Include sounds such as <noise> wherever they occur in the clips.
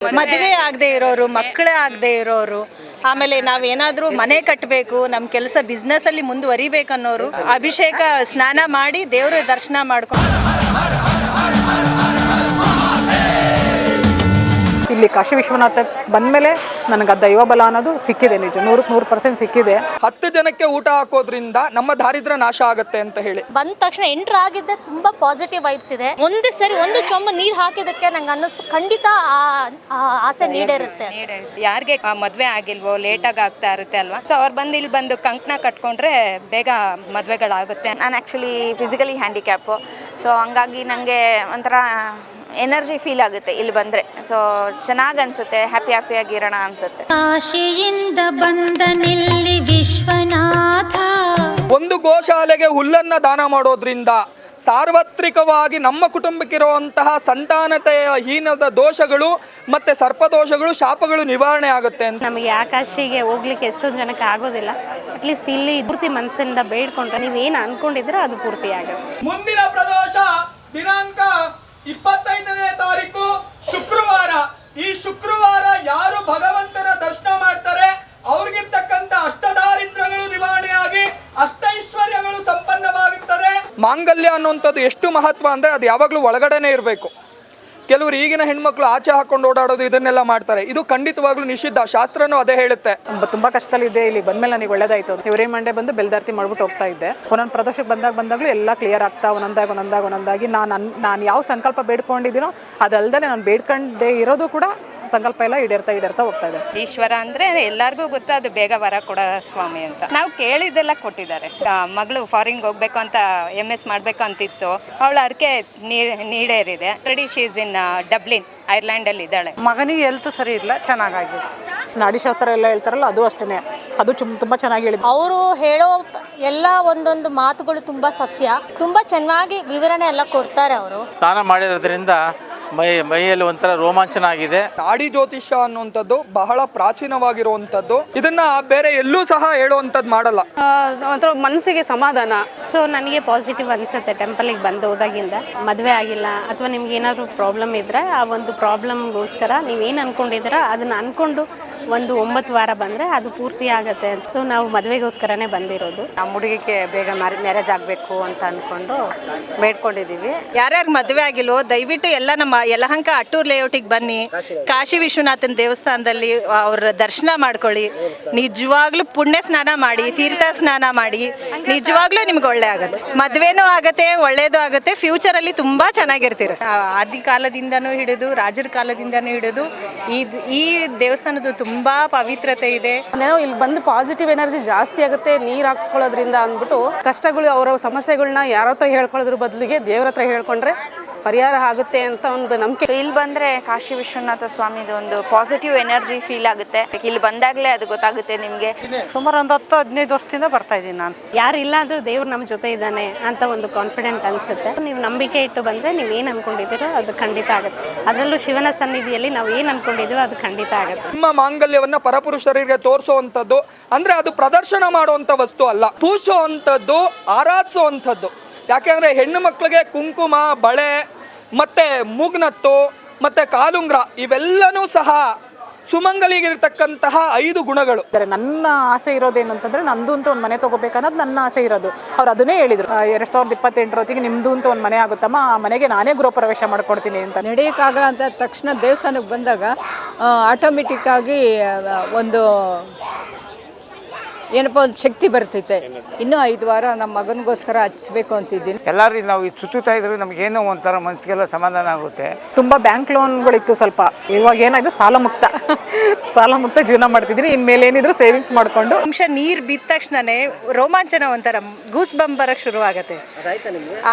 ಮದುವೆ ಆಗದೆ ಇರೋರು ಮಕ್ಕಳೇ ಆಗದೆ ಇರೋರು ಆಮೇಲೆ ನಾವೇನಾದರೂ ಮನೆ ಕಟ್ಟಬೇಕು ನಮ್ಮ ಕೆಲಸ ಬಿಸ್ನೆಸ್ಸಲ್ಲಿ ಅಲ್ಲಿ ಅನ್ನೋರು ಅಭಿಷೇಕ ಸ್ನಾನ ಮಾಡಿ ದೇವರ ದರ್ಶನ ಮಾಡ್ಕೊಂಡು ಇಲ್ಲಿ ಕಾಶಿ ವಿಶ್ವನಾಥ ಬಂದಮೇಲೆ ನನಗೆ ಆ ದೈವ ಬಲ ಅನ್ನೋದು ಸಿಕ್ಕಿದೆ ನಿಜ. ನೂರಕ್ಕೆ ನೂರು ಪರ್ಸೆಂಟ್ ಸಿಕ್ಕಿದೆ. ಹತ್ತು ಜನಕ್ಕೆ ಊಟ ಹಾಕೋದ್ರಿಂದ ನಮ್ಮ ದಾರಿದ್ರ ನಾಶ ಆಗುತ್ತೆ ಅಂತ ಹೇಳಿ. ಬಂದ ತಕ್ಷಣ ಎಂಟ್ರ್ ಆಗಿದ್ದೆ ತುಂಬಾ ಪಾಸಿಟಿವ್ ವೈಬ್ಸ್ ಇದೆ. ಒಂದು ಸರಿ ಒಂದು ಚೊಂಬ ನೀರು ಹಾಕಿದಕ್ಕೆ ನಂಗೆ ಅನ್ನಿಸ್ತು. ಖಂಡಿತ ಆ- ಆ ಆಸೆ ನೀಡಿರುತ್ತೆ. ಯಾರಿಗೆ ಮದುವೆ ಆಗಿಲ್ವೋ ಲೇಟಾಗಿ ಆಗ್ತಾ ಇರುತ್ತೆ ಅಲ್ವಾ? ಸೊ ಅವ್ರು ಬಂದು ಇಲ್ಲಿ ಬಂದು ಕಂಕಣ ಕಟ್ಕೊಂಡ್ರೆ ಬೇಗ ಮದುವೆಗಳಾಗುತ್ತೆ. ನಾನು ಆ್ಯಕ್ಚುಲಿ ಫಿಸಿಕಲಿ ಹ್ಯಾಂಡಿಕ್ಯಾಪು ಸೊ ಹಂಗಾಗಿ ನನಗೆ ಒಂಥರ ಎನರ್ಜಿ ಫೀಲ್ ಆಗುತ್ತೆ ಇಲ್ಲಿ ಬಂದರೆ. ಸೊ ಚೆನ್ನಾಗಿ ಅನ್ಸುತ್ತೆ ಹ್ಯಾಪಿ ಹ್ಯಾಪಿಯಾಗಿರೋಣ ಅನಿಸುತ್ತೆ. ಕಾಶಿಯಿಂದ ಬಂದ ನಿಲ್ಲಿ ವಿಶ್ವನಾಥ. ಒಂದು ಗೋಶಾಲೆಗೆ ಹುಲ್ಲನ್ನ ದಾನ ಮಾಡೋದ್ರಿಂದ ಸಾರ್ವತ್ರಿಕವಾಗಿ ನಮ್ಮ ಕುಟುಂಬಕ್ಕಿರುವಂತಹ ಸಂತಾನತೆಯ ಹೀನದ ದೋಷಗಳು ಮತ್ತೆ ಸರ್ಪದೋಷಗಳು ಶಾಪಗಳು ನಿವಾರಣೆ ಆಗುತ್ತೆ ಅಂತ. ನಮಗೆ ಆಕಾಶಿಗೆ ಹೋಗ್ಲಿಕ್ಕೆ ಎಷ್ಟೊಂದು ಜನಕ್ಕೆ ಆಗೋದಿಲ್ಲ. ಅಟ್ಲೀಸ್ಟ್ ಇಲ್ಲಿ ಪೂರ್ತಿ ಮನಸ್ಸಿಂದ ಬೇಡ್ಕೊಂಡ್ರೆ ನೀವೇನು ಅನ್ಕೊಂಡಿದ್ರೆ ಅದು ಪೂರ್ತಿ ಆಗುತ್ತೆ ಮುಂದಿನ ಪ್ರದೋಷ ದಿನಾಂಕ ಇಪ್ಪತ್ತೈದನೇ ತಾರೀಕು ಶುಕ್ರವಾರ. ಈ ಶುಕ್ರವಾರ ಯಾರು ಭಗವಂತನ ದರ್ಶನ ಮಾಡ್ತಾರೆ? ಅವ್ರಿಗಿರ್ತಕ್ಕಂಥ ಅಷ್ಟದಾರಿದ್ರ್ಯಗಳು ನಿವಾರಣೆಯಾಗಿ ಅಷ್ಟೈಶ್ವರ್ಯಗಳು ಸಂಪನ್ನವಾಗುತ್ತದೆ ಮಾಂಗಲ್ಯ ಅನ್ನುವಂಥದ್ದು ಎಷ್ಟು ಮಹತ್ವ ಅಂದ್ರೆ ಅದು ಯಾವಾಗಲೂ ಒಳಗಡೆನೆ ಇರಬೇಕು. ಕೆಲವರು ಈಗಿನ ಹೆಣ್ಮಕ್ಳು ಆಚೆ ಹಾಕೊಂಡು ಓಡಾಡೋದು ಇದನ್ನೆಲ್ಲ ಮಾಡ್ತಾರೆ. ಇದು ಖಂಡಿತವಾಗ್ಲೂ ನಿಷಿದ್ಧ. ಶಾಸ್ತ್ರನೂ ಅದೇ ಹೇಳುತ್ತೆ. ತುಂಬಾ ಕಷ್ಟದಲ್ಲಿ ಇದೆ ಇಲ್ಲಿ ಬಂದ್ಮೇಲೆ ನನಗೆ ಒಳ್ಳೇದಾಯ್ತು ಇವರೇ ಮಂಡೆ ಬಂದು ಬೆಲ್ದಾರ್ತಿ ಮಾಡ್ಬಿಟ್ಟು ಹೋಗ್ತಾ ಇದ್ದೆ. ಒಂದೊಂದು ಪ್ರದೇಶಕ್ಕೆ ಬಂದಾಗ ಬಂದಾಗಲೂ ಎಲ್ಲ ಕ್ಲಿಯರ್ ಆಗ್ತಾ, ಒಂದೊಂದಾಗಿ ಒಂದೊಂದಾಗಿ ಒಂದೊಂದಾಗಿ. ನಾನು ನಾನು ಯಾವ ಸಂಕಲ್ಪ ಬೇಡ್ಕೊಂಡಿದ್ದೀನೋ ಅದಲ್ಲದೆ ನಾನು ಬೇಡ್ಕೊಂಡೇ ಇರೋದು ಕೂಡ ಸಂಕಲ್ಪ ಎಲ್ಲ ಈಡೇರ್ತಾ ಈಡೇರ್ತಾ ಹೋಗ್ತಾ ಇದೆ. ಈಶ್ವರ ಅಂದ್ರೆ ಎಲ್ಲರಿಗೂ ಗೊತ್ತು ಅದು ಬೇಗ ವರ ಕೊಡೋ ಸ್ವಾಮಿ ಅಂತ. ನಾವು ಕೇಳಿದ್ದೆಲ್ಲ ಕೊಟ್ಟಿದ್ದಾರೆ. ಮಗಳು ಫಾರಿನ್ಗೆ ಹೋಗ್ಬೇಕು ಅಂತ ಎಂ ಎಸ್ ಮಾಡಬೇಕು ಅಂತಿತ್ತು. ಅವಳು ಅರ್ಕೆ ನೀಡೇರಿದೆ. ರೆಡಿ ಶೀಸ್ ಇನ್ ಡಬ್ಲಿನ್ ಐರ್ಲ್ಯಾಂಡಲ್ಲಿ ಇದ್ದಾಳೆ. ಮಗನಿಗೆ ಹೆಲ್ತ್ ಸರಿ ಇಲ್ಲ ಚೆನ್ನಾಗಾಗಿದೆ. ನಾಡಿಶಾಸ್ತ್ರ ಎಲ್ಲ ಹೇಳ್ತಾರಲ್ಲ ಅದು ಅಷ್ಟೇ ಅದು ಚುಮ್ ತುಂಬ ಚೆನ್ನಾಗಿ ಹೇಳಿದ್ರು ಅವರು ಹೇಳೋ ಎಲ್ಲ ಒಂದೊಂದು ಮಾತುಗಳು ತುಂಬಾ ಸತ್ಯ. ತುಂಬಾ ಚೆನ್ನಾಗಿ ವಿವರಣೆ ಎಲ್ಲ ಕೊಡ್ತಾರೆ ಅವರು. ಸ್ನಾನ ಮಾಡಿರೋದ್ರಿಂದ ಮೈ ಮೈಯಲ್ಲಿ ಒಂಥರ ರೋಮಾಂಚನ ಆಗಿದೆ ನಾಡಿ ಜ್ಯೋತಿಷ್ಯ ಅನ್ನುವಂಥದ್ದು ಬಹಳ ಪ್ರಾಚೀನವಾಗಿರುವಂಥದ್ದು. ಇದನ್ನ ಬೇರೆ ಎಲ್ಲೂ ಸಹ ಹೇಳುವಂಥದ್ದು ಮಾಡಲ್ಲ. ಒಂಥರ ಮನಸ್ಸಿಗೆ ಸಮಾಧಾನ. ಸೊ ನನಗೆ ಪಾಸಿಟಿವ್ ಅನಿಸುತ್ತೆ ಟೆಂಪಲಿಗೆ ಬಂದು ಹೋದಾಗಿಂದ. ಮದುವೆ ಆಗಿಲ್ಲ ಅಥವಾ ನಿಮ್ಗೆ ಏನಾದರೂ ಪ್ರಾಬ್ಲಮ್ ಇದ್ದರೆ ಆ ಒಂದು ಪ್ರಾಬ್ಲಮ್ಗೋಸ್ಕರ ನೀವೇನು ಅನ್ಕೊಂಡಿದ್ರ ಅದನ್ನ ಅನ್ಕೊಂಡು ಒಂದು ಒಂಬತ್ತು ವಾರ ಬಂದರೆ ಅದು ಪೂರ್ತಿ ಆಗುತ್ತೆ ಅಂತ. ಸೊ ನಾವು ಮದುವೆಗೋಸ್ಕರನೇ ಬಂದಿರೋದು. ನಮ್ಮ ಹುಡುಗಿಗೆ ಬೇಗ ಮ್ಯಾರೇಜ್ ಆಗಬೇಕು ಅಂತ ಅಂದ್ಕೊಂಡು ಬೇಡ್ಕೊಂಡಿದ್ದೀವಿ. ಯಾರ್ಯಾರು ಮದುವೆ ಆಗಿಲ್ವೋ, ದಯವಿಟ್ಟು ಎಲ್ಲ ನಮ್ಮ ಯಲಹಂಕ ಅಟ್ಟೂರ್ ಲೇಔಟಿಗೆ ಬನ್ನಿ. ಕಾಶಿ ವಿಶ್ವನಾಥನ ದೇವಸ್ಥಾನದಲ್ಲಿ ಅವ್ರ ದರ್ಶನ ಮಾಡ್ಕೊಳ್ಳಿ. ನಿಜವಾಗ್ಲೂ ಪುಣ್ಯ ಸ್ನಾನ ಮಾಡಿ, ತೀರ್ಥ ಸ್ನಾನ ಮಾಡಿ. ನಿಜವಾಗ್ಲೂ ನಿಮ್ಗೆ ಒಳ್ಳೆ ಆಗುತ್ತೆ. ಮದುವೆನೂ ಆಗುತ್ತೆ, ಒಳ್ಳೇದು ಆಗುತ್ತೆ. ಫ್ಯೂಚರಲ್ಲಿ ತುಂಬಾ ಚೆನ್ನಾಗಿರ್ತೀರ. ಆದಿ ಕಾಲದಿಂದನೂ ಹಿಡಿದು, ರಾಜರ ಕಾಲದಿಂದನೂ ಹಿಡಿದು, ಈ ಈ ದೇವಸ್ಥಾನದ ತುಂಬಾ ಪವಿತ್ರತೆ ಇದೆ. ಇಲ್ಲಿ ಬಂದು ಪಾಸಿಟಿವ್ ಎನರ್ಜಿ ಜಾಸ್ತಿ ಆಗುತ್ತೆ, ನೀರು ಹಾಕ್ಸ್ಕೊಳ್ಳೋದ್ರಿಂದ ಅಂದ್ಬಿಟ್ಟು ಕಷ್ಟಗಳು, ಅವರ ಸಮಸ್ಯೆಗಳನ್ನ ಯಾರ ಹತ್ರ ಹೇಳ್ಕೊಳ್ಳೋದ್ರ ಬದಲಿಗೆ ದೇವ್ರ ಹತ್ರ ಹೇಳ್ಕೊಂಡ್ರೆ ಪರಿಹಾರ ಆಗುತ್ತೆ ಅಂತ ಒಂದು ನಂಬಿಕೆ. ಇಲ್ಲಿ ಬಂದರೆ ಕಾಶಿ ವಿಶ್ವನಾಥ ಸ್ವಾಮಿದು ಒಂದು ಪಾಸಿಟಿವ್ ಎನರ್ಜಿ ಫೀಲ್ ಆಗುತ್ತೆ. ಇಲ್ಲಿ ಬಂದಾಗಲೇ ಅದು ಗೊತ್ತಾಗುತ್ತೆ ನಿಮಗೆ. ಸುಮಾರು ಒಂದು ಹತ್ತು ಹದಿನೈದು ವರ್ಷದಿಂದ ಬರ್ತಾ ಇದ್ದೀನಿ ನಾನು. ಯಾರು ಇಲ್ಲ ಅಂದ್ರೂ ದೇವ್ರು ನಮ್ಮ ಜೊತೆ ಇದ್ದಾನೆ ಅಂತ ಒಂದು ಕಾನ್ಫಿಡೆಂಟ್ ಅನಿಸುತ್ತೆ. ನೀವು ನಂಬಿಕೆ ಇಟ್ಟು ಬಂದರೆ ನೀವು ಏನು ಅನ್ಕೊಂಡಿದ್ದೀರೋ ಅದು ಖಂಡಿತ ಆಗುತ್ತೆ. ಅದರಲ್ಲೂ ಶಿವನ ಸನ್ನಿಧಿಯಲ್ಲಿ ನಾವು ಏನು ಅನ್ಕೊಂಡಿದ್ದೀವೋ ಅದು ಖಂಡಿತ ಆಗುತ್ತೆ. ನಿಮ್ಮ ಮಾಂಗಲ್ಯವನ್ನ ಪರಪುರುಷರಿಗೆ ತೋರಿಸುವಂಥದ್ದು ಅಂದ್ರೆ ಅದು ಪ್ರದರ್ಶನ ಮಾಡುವಂಥ ವಸ್ತು ಅಲ್ಲ. ಪೂಜಿಸುವಂಥದ್ದು ಆರಾಧಿಸುವಂಥದ್ದು. ಯಾಕೆಂದ್ರೆ ಹೆಣ್ಣು ಮಕ್ಕಳಿಗೆ ಕುಂಕುಮ ಬಳೆ ಮತ್ತೆ ಮೂಗ್ನತ್ತು ಮತ್ತೆ ಕಾಲುಂಗ್ರ ಇವೆಲ್ಲನೂ ಸಹ ಸುಮಂಗಲಿಗಿರ್ತಕ್ಕಂತಹ ಐದು ಗುಣಗಳು. ನನ್ನ ಆಸೆ ಇರೋದೇನು ಅಂತಂದ್ರೆ ನಂದು ಅಂತ ಒಂದು ಮನೆ ತಗೋಬೇಕನ್ನೋದು ನನ್ನ ಆಸೆ ಇರೋದು. ಅವ್ರು ಅದನ್ನೇ ಹೇಳಿದ್ರು. ಎರಡು ಸಾವಿರದ ಇಪ್ಪತ್ತೆಂಟರ ಹೊತ್ತಿಗೆ ನಿಮ್ದು ಅಂತ ಒಂದು ಮನೆ ಆಗುತ್ತಮ್ಮ ಆ ಮನೆಗೆ ನಾನೇ ಗೃಹ ಪ್ರವೇಶ ಮಾಡ್ಕೊಡ್ತೀನಿ ಅಂತ. ನಡೆಯೋಕ್ಕಾಗಲ್ಲ ಅಂತ ತಕ್ಷಣ ದೇವಸ್ಥಾನಕ್ಕೆ ಬಂದಾಗ ಆಟೋಮೆಟಿಕ್ ಆಗಿ ಒಂದು ಏನಪ್ಪ ಒಂದು ಶಕ್ತಿ ಬರ್ತೈತೆ. ಇನ್ನೂ ಐದು ವಾರ ನಮ್ಮ ಮಗನಿಗೋಸ್ಕರ ಹಚ್ಚಬೇಕು ಅಂತಿದ್ದೀನಿ. ಎಲ್ಲರೂ ನಾವು ಇದು ಸುತ್ತುತ್ತಾ ಇದ್ರೆ ನಮಗೇನೋ ಒಂಥರ ಮನಸ್ಸಿಗೆಲ್ಲ ಸಮಾಧಾನ ಆಗುತ್ತೆ. ತುಂಬ ಬ್ಯಾಂಕ್ ಲೋನ್ಗಳಿತ್ತು ಸ್ವಲ್ಪ. ಇವಾಗ ಏನಾಯ್ತು ಸಾಲ ಮುಕ್ತ. ಸಾಲ ಮುಕ್ತ ಜೀವನ ಮಾಡ್ತಿದ್ದೀನಿ. ಇನ್ಮೇಲೆ ಏನಿದ್ರು ಸೇವಿಂಗ್ಸ್ ಮಾಡಿಕೊಂಡು. ಅಂಶ ನೀರು ಬಿದ್ದ ತಕ್ಷಣನೇ ರೋಮಾಂಚನ ಒಂಥರ ಗೂಸ್ ಬಂಬ್ ಬರಕ್ಕೆ ಶುರು ಆಗುತ್ತೆ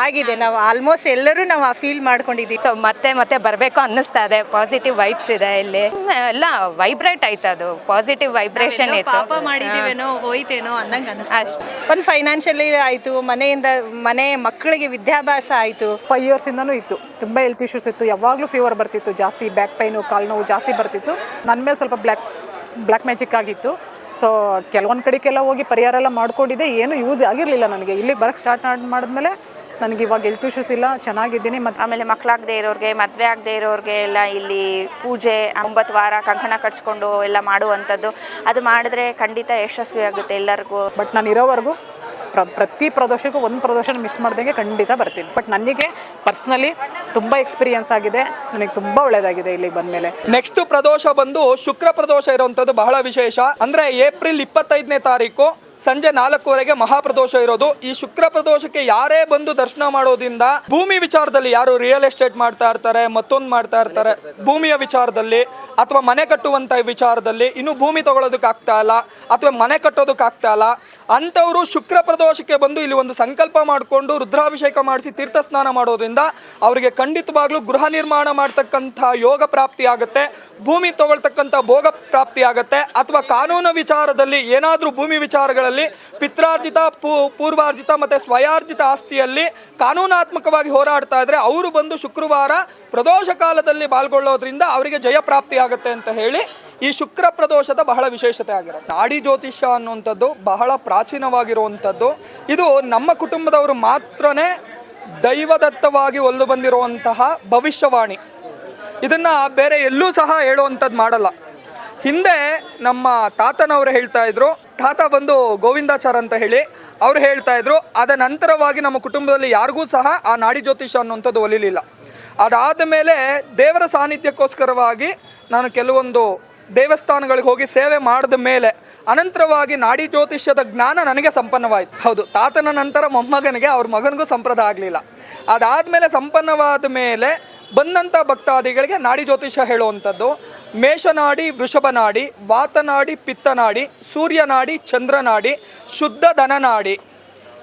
ಆಗಿದೆ ನಾವು ಆಲ್ಮೋಸ್ಟ್ ಎಲ್ಲರೂ ನಾವು ಆ ಫೀಲ್ ಮಾಡ್ಕೊಂಡಿದ್ದೀವಿ. ಸೊ ಮತ್ತೆ ಮತ್ತೆ ಬರಬೇಕು ಅನ್ನಿಸ್ತಾ ಇದೆ. ಪಾಸಿಟಿವ್ ವೈಬ್ಸ್ ಇದೆ ಇಲ್ಲಿ. ಎಲ್ಲ ವೈಬ್ರೇಟ್ ಆಯ್ತು ಅದು. ಪಾಸಿಟಿವ್ ವೈಬ್ರೇಷನ್ ಇತ್ತು. ಪಾಪ ಮಾಡಿದೀವೇನೋ ಹೋಯ್ತೇನೋ ಅಂದಂಗೆ ಅನಿಸ್ತು. ಒಂದು ಫೈನಾನ್ಷಿಯಲಿ ಆಯಿತು ಮನೆಯಿಂದ ಮನೆ ಮಕ್ಕಳಿಗೆ ವಿದ್ಯಾಭ್ಯಾಸ ಆಯಿತು. ಫೈವ್ ಇಯರ್ಸಿಂದನೂ ಇತ್ತು. ತುಂಬ ಹೆಲ್ತ್ ಇಶ್ಯೂಸ್ ಇತ್ತು. ಯಾವಾಗಲೂ ಫೀವರ್ ಬರ್ತಿತ್ತು. ಜಾಸ್ತಿ ಬ್ಯಾಕ್ ಪೈನು ಕಾಲು ನೋವು ಜಾಸ್ತಿ ಬರ್ತಿತ್ತು. ನನ್ನ ಮೇಲೆ ಸ್ವಲ್ಪ ಬ್ಲ್ಯಾಕ್ ಬ್ಲ್ಯಾಕ್ ಮ್ಯಾಜಿಕ್ ಆಗಿತ್ತು. ಸೊ ಕೆಲವೊಂದು ಕಡೆಗೆಲ್ಲ ಹೋಗಿ ಪರಿಹಾರ ಎಲ್ಲ ಮಾಡ್ಕೊಂಡಿದ್ದೆ. ಏನು ಯೂಸ್ ಆಗಿರಲಿಲ್ಲ ನನಗೆ. ಇಲ್ಲಿಗೆ ಬರೋಕ್ಕೆ ಸ್ಟಾರ್ಟ್ ಮಾಡಿದ್ಮೇಲೆ ನನಗೆ ಇವಾಗ ಹೆಲ್ತ್ ಇಶ್ಯೂಸ್ ಇಲ್ಲ ಚೆನ್ನಾಗಿದ್ದೀನಿ ಮತ್ತು ಆಮೇಲೆ ಮಕ್ಕಳಾಗದೆ ಇರೋರಿಗೆ ಮದುವೆ ಆಗದೆ ಇರೋರಿಗೆ ಎಲ್ಲ ಇಲ್ಲಿ ಪೂಜೆ ಒಂಬತ್ತು ವಾರ ಕಂಕಣ ಕಟ್ಸ್ಕೊಂಡು ಎಲ್ಲ ಮಾಡುವಂಥದ್ದು. ಅದು ಮಾಡಿದ್ರೆ ಖಂಡಿತ ಯಶಸ್ವಿ ಆಗುತ್ತೆ ಎಲ್ಲರಿಗೂ. ಬಟ್ ನಾನು ಇರೋವರೆಗೂ ಪ್ರ, ಪ್ರತಿ ಪ್ರದೋಷಕ್ಕೂ ಒಂದು ಪ್ರದೋಷನ ಮಿಸ್ ಮಾಡ್ದಂಗೆ ಖಂಡಿತ ಬರ್ತೀನಿ. ಬಟ್ ನನಗೆ ಪರ್ಸ್ನಲಿ ತುಂಬ ಎಕ್ಸ್ಪೀರಿಯನ್ಸ್ ಆಗಿದೆ. ನನಗೆ ತುಂಬ ಒಳ್ಳೆಯದಾಗಿದೆ ಇಲ್ಲಿಗೆ ಬಂದಮೇಲೆ. ನೆಕ್ಸ್ಟ್ ಪ್ರದೋಷ ಬಂದು ಶುಕ್ರ ಪ್ರದೋಷ ಇರುವಂಥದ್ದು ಬಹಳ ವಿಶೇಷ. ಅಂದರೆ ಏಪ್ರಿಲ್ ಇಪ್ಪತ್ತೈದನೇ ತಾರೀಕು ಸಂಜೆ ನಾಲ್ಕುವರೆಗೆ ಮಹಾಪ್ರದೋಷ ಇರೋದು. ಈ ಶುಕ್ರ ಪ್ರದೋಷಕ್ಕೆ ಯಾರೇ ಬಂದು ದರ್ಶನ ಮಾಡೋದ್ರಿಂದ ಭೂಮಿ ವಿಚಾರದಲ್ಲಿ ಯಾರು ರಿಯಲ್ ಎಸ್ಟೇಟ್ ಮಾಡ್ತಾ ಇರ್ತಾರೆ, ಮತ್ತೊಂದು ಮಾಡ್ತಾ ಇರ್ತಾರೆ, ಭೂಮಿಯ ವಿಚಾರದಲ್ಲಿ ಅಥವಾ ಮನೆ ಕಟ್ಟುವಂತ ವಿಚಾರದಲ್ಲಿ ಇನ್ನು ಭೂಮಿ ತಗೊಳ್ಳೋದಕ್ಕೆ ಆಗ್ತಾ ಇಲ್ಲ, ಅಥವಾ ಮನೆ ಕಟ್ಟೋದಕ್ಕಾಗ್ತಾ ಇಲ್ಲ, ಅಂಥವರು ಶುಕ್ರ ಪ್ರದೋಷಕ್ಕೆ ಬಂದು ಇಲ್ಲಿ ಒಂದು ಸಂಕಲ್ಪ ಮಾಡಿಕೊಂಡು ರುದ್ರಾಭಿಷೇಕ ಮಾಡಿಸಿ ತೀರ್ಥ ಸ್ನಾನ ಮಾಡೋದ್ರಿಂದ ಅವರಿಗೆ ಖಂಡಿತವಾಗ್ಲೂ ಗೃಹ ನಿರ್ಮಾಣ ಮಾಡ್ತಕ್ಕಂಥ ಯೋಗ ಪ್ರಾಪ್ತಿ ಆಗುತ್ತೆ. ಭೂಮಿ ತಗೊಳ್ತಕ್ಕಂಥ ಭೋಗ ಪ್ರಾಪ್ತಿ ಆಗುತ್ತೆ. ಅಥವಾ ಕಾನೂನು ವಿಚಾರದಲ್ಲಿ ಏನಾದರೂ ಭೂಮಿ ವಿಚಾರಗಳಲ್ಲಿ ಪಿತ್ರಾರ್ಜಿತ, ಪೂ, ಪೂರ್ವಾರ್ಜಿತ ಮತ್ತು ಸ್ವಯಾರ್ಜಿತ ಆಸ್ತಿಯಲ್ಲಿ ಕಾನೂನಾತ್ಮಕವಾಗಿ ಹೋರಾಡ್ತಾ ಇದ್ರೆ ಅವರು ಬಂದು ಶುಕ್ರವಾರ ಪ್ರದೋಷ ಕಾಲದಲ್ಲಿ ಪಾಲ್ಗೊಳ್ಳೋದ್ರಿಂದ ಅವರಿಗೆ ಜಯ ಪ್ರಾಪ್ತಿ ಆಗುತ್ತೆ ಅಂತ ಹೇಳಿ ಈ ಶುಕ್ರ ಪ್ರದೋಷದ ಬಹಳ ವಿಶೇಷತೆ ಆಗಿರುತ್ತೆ. ನಾಡಿ ಜ್ಯೋತಿಷ್ಯ ಅನ್ನುವಂಥದ್ದು ಬಹಳ ಪ್ರಾಚೀನವಾಗಿರುವಂಥದ್ದು. ಇದು ನಮ್ಮ ಕುಟುಂಬದವರು ಮಾತ್ರನೇ ದೈವದತ್ತವಾಗಿ ಒಲ್ದು ಬಂದಿರುವಂತಹ ಭವಿಷ್ಯವಾಣಿ. ಇದನ್ನು ಬೇರೆ ಎಲ್ಲೂ ಸಹ ಹೇಳುವಂಥದ್ದು ಮಾಡಲ್ಲ. ಹಿಂದೆ ನಮ್ಮ ತಾತನವರು ಹೇಳ್ತಾ ಇದ್ರು, ತಾತ ಬಂದು ಗೋವಿಂದಾಚಾರ ಅಂತ ಹೇಳಿ ಅವ್ರು ಹೇಳ್ತಾ ಇದ್ರು ಅದ ನಂತರವಾಗಿ ನಮ್ಮ ಕುಟುಂಬದಲ್ಲಿ ಯಾರಿಗೂ ಸಹ ಆ ನಾಡಿ ಜ್ಯೋತಿಷ್ಯ ಅನ್ನುವಂಥದ್ದು ಒಲಿಲಿಲ್ಲ. ಅದಾದ ಮೇಲೆ ದೇವರ ಸಾನ್ನಿಧ್ಯಕ್ಕೋಸ್ಕರವಾಗಿ ನಾನು ಕೆಲವೊಂದು ದೇವಸ್ಥಾನಗಳಿಗೆ ಹೋಗಿ ಸೇವೆ ಮಾಡಿದ ಮೇಲೆ ಅನಂತರವಾಗಿ ನಾಡಿ ಜ್ಯೋತಿಷ್ಯದ ಜ್ಞಾನ ನನಗೆ ಸಂಪನ್ನವಾಯಿತು. ಹೌದು, ತಾತನ ನಂತರ ಮೊಮ್ಮಗನಿಗೆ ಅವ್ರ ಮಗನಿಗೂ ಸಂಪ್ರದಾಯ ಆಗಲಿಲ್ಲ. ಅದಾದಮೇಲೆ ಸಂಪನ್ನವಾದ ಮೇಲೆ ಬಂದಂಥ ಭಕ್ತಾದಿಗಳಿಗೆ ನಾಡಿ ಜ್ಯೋತಿಷ್ಯ ಹೇಳುವಂಥದ್ದು. ಮೇಷನಾಡಿ, ವೃಷಭನಾಡಿ, ವಾತನಾಡಿ, ಪಿತ್ತನಾಡಿ, ಸೂರ್ಯನಾಡಿ, ಚಂದ್ರನಾಡಿ, ಶುದ್ಧ ಧನನಾಡಿ,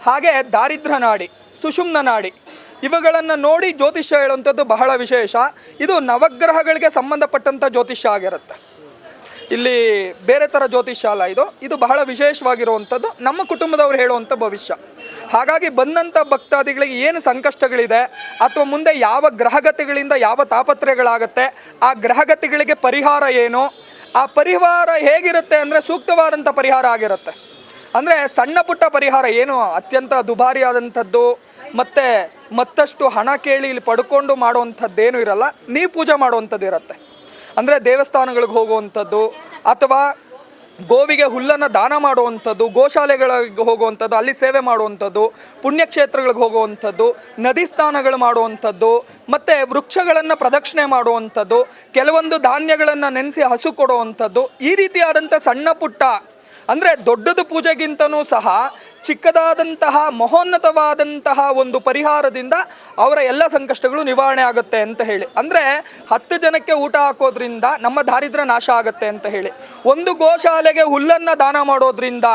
ಹಾಗೆ ದಾರಿದ್ರ್ಯ ನಾಡಿ ಸುಷುಮ್ನ ನಾಡಿ ಇವುಗಳನ್ನು ನೋಡಿ ಜ್ಯೋತಿಷ್ಯ ಹೇಳುವಂಥದ್ದು ಬಹಳ ವಿಶೇಷ. ಇದು ನವಗ್ರಹಗಳಿಗೆ ಸಂಬಂಧಪಟ್ಟಂಥ ಜ್ಯೋತಿಷ್ಯ ಆಗಿರುತ್ತೆ. ಇಲ್ಲಿ ಬೇರೆ ಥರ ಜ್ಯೋತಿಷ್ಯ ಇದು. ಇದು ಬಹಳ ವಿಶೇಷವಾಗಿರುವಂಥದ್ದು. ನಮ್ಮ ಕುಟುಂಬದವ್ರು ಹೇಳುವಂಥ ಭವಿಷ್ಯ. ಹಾಗಾಗಿ ಬಂದಂಥ ಭಕ್ತಾದಿಗಳಿಗೆ ಏನು ಸಂಕಷ್ಟಗಳಿದೆ, ಅಥವಾ ಮುಂದೆ ಯಾವ ಗ್ರಹಗತಿಗಳಿಂದ ಯಾವ ತಾಪತ್ರೆಗಳಾಗತ್ತೆ ಆ ಗ್ರಹಗತಿಗಳಿಗೆ ಪರಿಹಾರ ಏನು, ಆ ಪರಿಹಾರ ಹೇಗಿರುತ್ತೆ ಅಂದರೆ ಸೂಕ್ತವಾದಂಥ ಪರಿಹಾರ ಆಗಿರುತ್ತೆ. ಅಂದರೆ ಸಣ್ಣ ಪುಟ್ಟ ಪರಿಹಾರ ಏನು, ಅತ್ಯಂತ ದುಬಾರಿಯಾದಂಥದ್ದು, ಮತ್ತು ಮತ್ತಷ್ಟು ಹಣ ಕೇಳಿ ಇಲ್ಲಿ ಪಡ್ಕೊಂಡು ಮಾಡುವಂಥದ್ದೇನೂ ಇರಲ್ಲ ನೀವು ಪೂಜೆ ಮಾಡುವಂಥದ್ದು ಇರುತ್ತೆ ಅಂದರೆ ದೇವಸ್ಥಾನಗಳಿಗೆ ಹೋಗುವಂಥದ್ದು ಅಥವಾ ಗೋವಿಗೆ ಹುಲ್ಲನ್ನು ದಾನ ಮಾಡುವಂಥದ್ದು, ಗೋಶಾಲೆಗಳಿಗೆ ಹೋಗುವಂಥದ್ದು, ಅಲ್ಲಿ ಸೇವೆ ಮಾಡುವಂಥದ್ದು, ಪುಣ್ಯಕ್ಷೇತ್ರಗಳಿಗೆ ಹೋಗುವಂಥದ್ದು, ನದಿ ಸ್ನಾನಗಳು ಮಾಡುವಂಥದ್ದು, ಮತ್ತು ವೃಕ್ಷಗಳನ್ನು ಪ್ರದಕ್ಷಿಣೆ ಮಾಡುವಂಥದ್ದು, ಕೆಲವೊಂದು ಧಾನ್ಯಗಳನ್ನು ನೆನೆಸಿ ಹಸು ಕೊಡುವಂಥದ್ದು, ಈ ರೀತಿಯಾದಂಥ ಸಣ್ಣ ಪುಟ್ಟ, ಅಂದರೆ ದೊಡ್ಡದು ಪೂಜೆಗಿಂತನೂ ಸಹ ಚಿಕ್ಕದಾದಂತಹ, ಮಹೋನ್ನತವಾದಂತಹ ಒಂದು ಪರಿಹಾರದಿಂದ ಅವರ ಎಲ್ಲ ಸಂಕಷ್ಟಗಳು ನಿವಾರಣೆ ಆಗುತ್ತೆ ಅಂತ ಹೇಳಿ. ಅಂದರೆ ಹತ್ತು ಜನಕ್ಕೆ ಊಟ ಹಾಕೋದ್ರಿಂದ ನಮ್ಮ ದಾರಿದ್ರ್ಯ ನಾಶ ಆಗುತ್ತೆ ಅಂತ ಹೇಳಿ. ಒಂದು ಗೋಶಾಲೆಗೆ ಹುಲ್ಲನ್ನು ದಾನ ಮಾಡೋದ್ರಿಂದ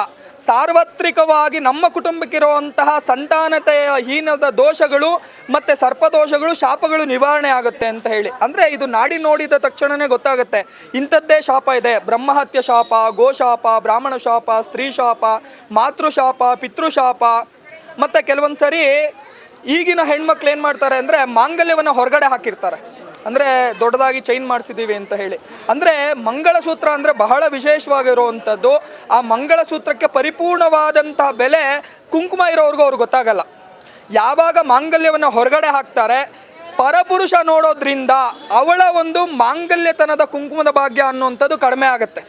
ಸಾರ್ವತ್ರಿಕವಾಗಿ ನಮ್ಮ ಕುಟುಂಬಕ್ಕಿರುವಂತಹ ಸಂತಾನತೆಯ ಹೀನದ ದೋಷಗಳು ಮತ್ತು ಸರ್ಪದೋಷಗಳು, ಶಾಪಗಳು ನಿವಾರಣೆ ಆಗುತ್ತೆ ಅಂತ ಹೇಳಿ. ಅಂದರೆ ಇದು ನಾಡಿ ನೋಡಿದ ತಕ್ಷಣವೇ ಗೊತ್ತಾಗುತ್ತೆ. ಇಂಥದ್ದೇ ಶಾಪ ಇದೆ. ಬ್ರಹ್ಮಹತ್ಯ ಶಾಪ, ಗೋಶಾಪ, ಬ್ರಾಹ್ಮಣ ಶಾಪ, ಸ್ತ್ರೀ ಶಾಪ, ಮಾತೃಶಾಪ ಪಿತೃಶಾಪ. ಮತ್ತು ಕೆಲವೊಂದು ಸರಿ ಈಗಿನ ಹೆಣ್ಮಕ್ಳು ಏನು ಮಾಡ್ತಾರೆ ಅಂದರೆ ಮಾಂಗಲ್ಯವನ್ನು ಹೊರಗಡೆ ಹಾಕಿರ್ತಾರೆ. ಅಂದರೆ ದೊಡ್ಡದಾಗಿ ಚೈನ್ ಮಾಡಿಸಿದ್ದೀವಿ ಅಂತ ಹೇಳಿ. ಅಂದರೆ ಮಂಗಳಸೂತ್ರ ಅಂದರೆ ಬಹಳ ವಿಶೇಷವಾಗಿರುವಂಥದ್ದು. ಆ ಮಂಗಳಸೂತ್ರಕ್ಕೆ ಪರಿಪೂರ್ಣವಾದಂಥ ಬೆಲೆ ಕುಂಕುಮ ಇರೋವ್ರಿಗೂ ಅವ್ರಿಗೆ ಗೊತ್ತಾಗಲ್ಲ. ಯಾವಾಗ ಮಾಂಗಲ್ಯವನ್ನು ಹೊರಗಡೆ ಹಾಕ್ತಾರೆ, ಪರಪುರುಷ ನೋಡೋದ್ರಿಂದ ಅವಳ ಒಂದು ಮಾಂಗಲ್ಯತನದ ಕುಂಕುಮದ ಭಾಗ್ಯ ಅನ್ನುವಂಥದ್ದು ಕಡಿಮೆ ಆಗುತ್ತೆ.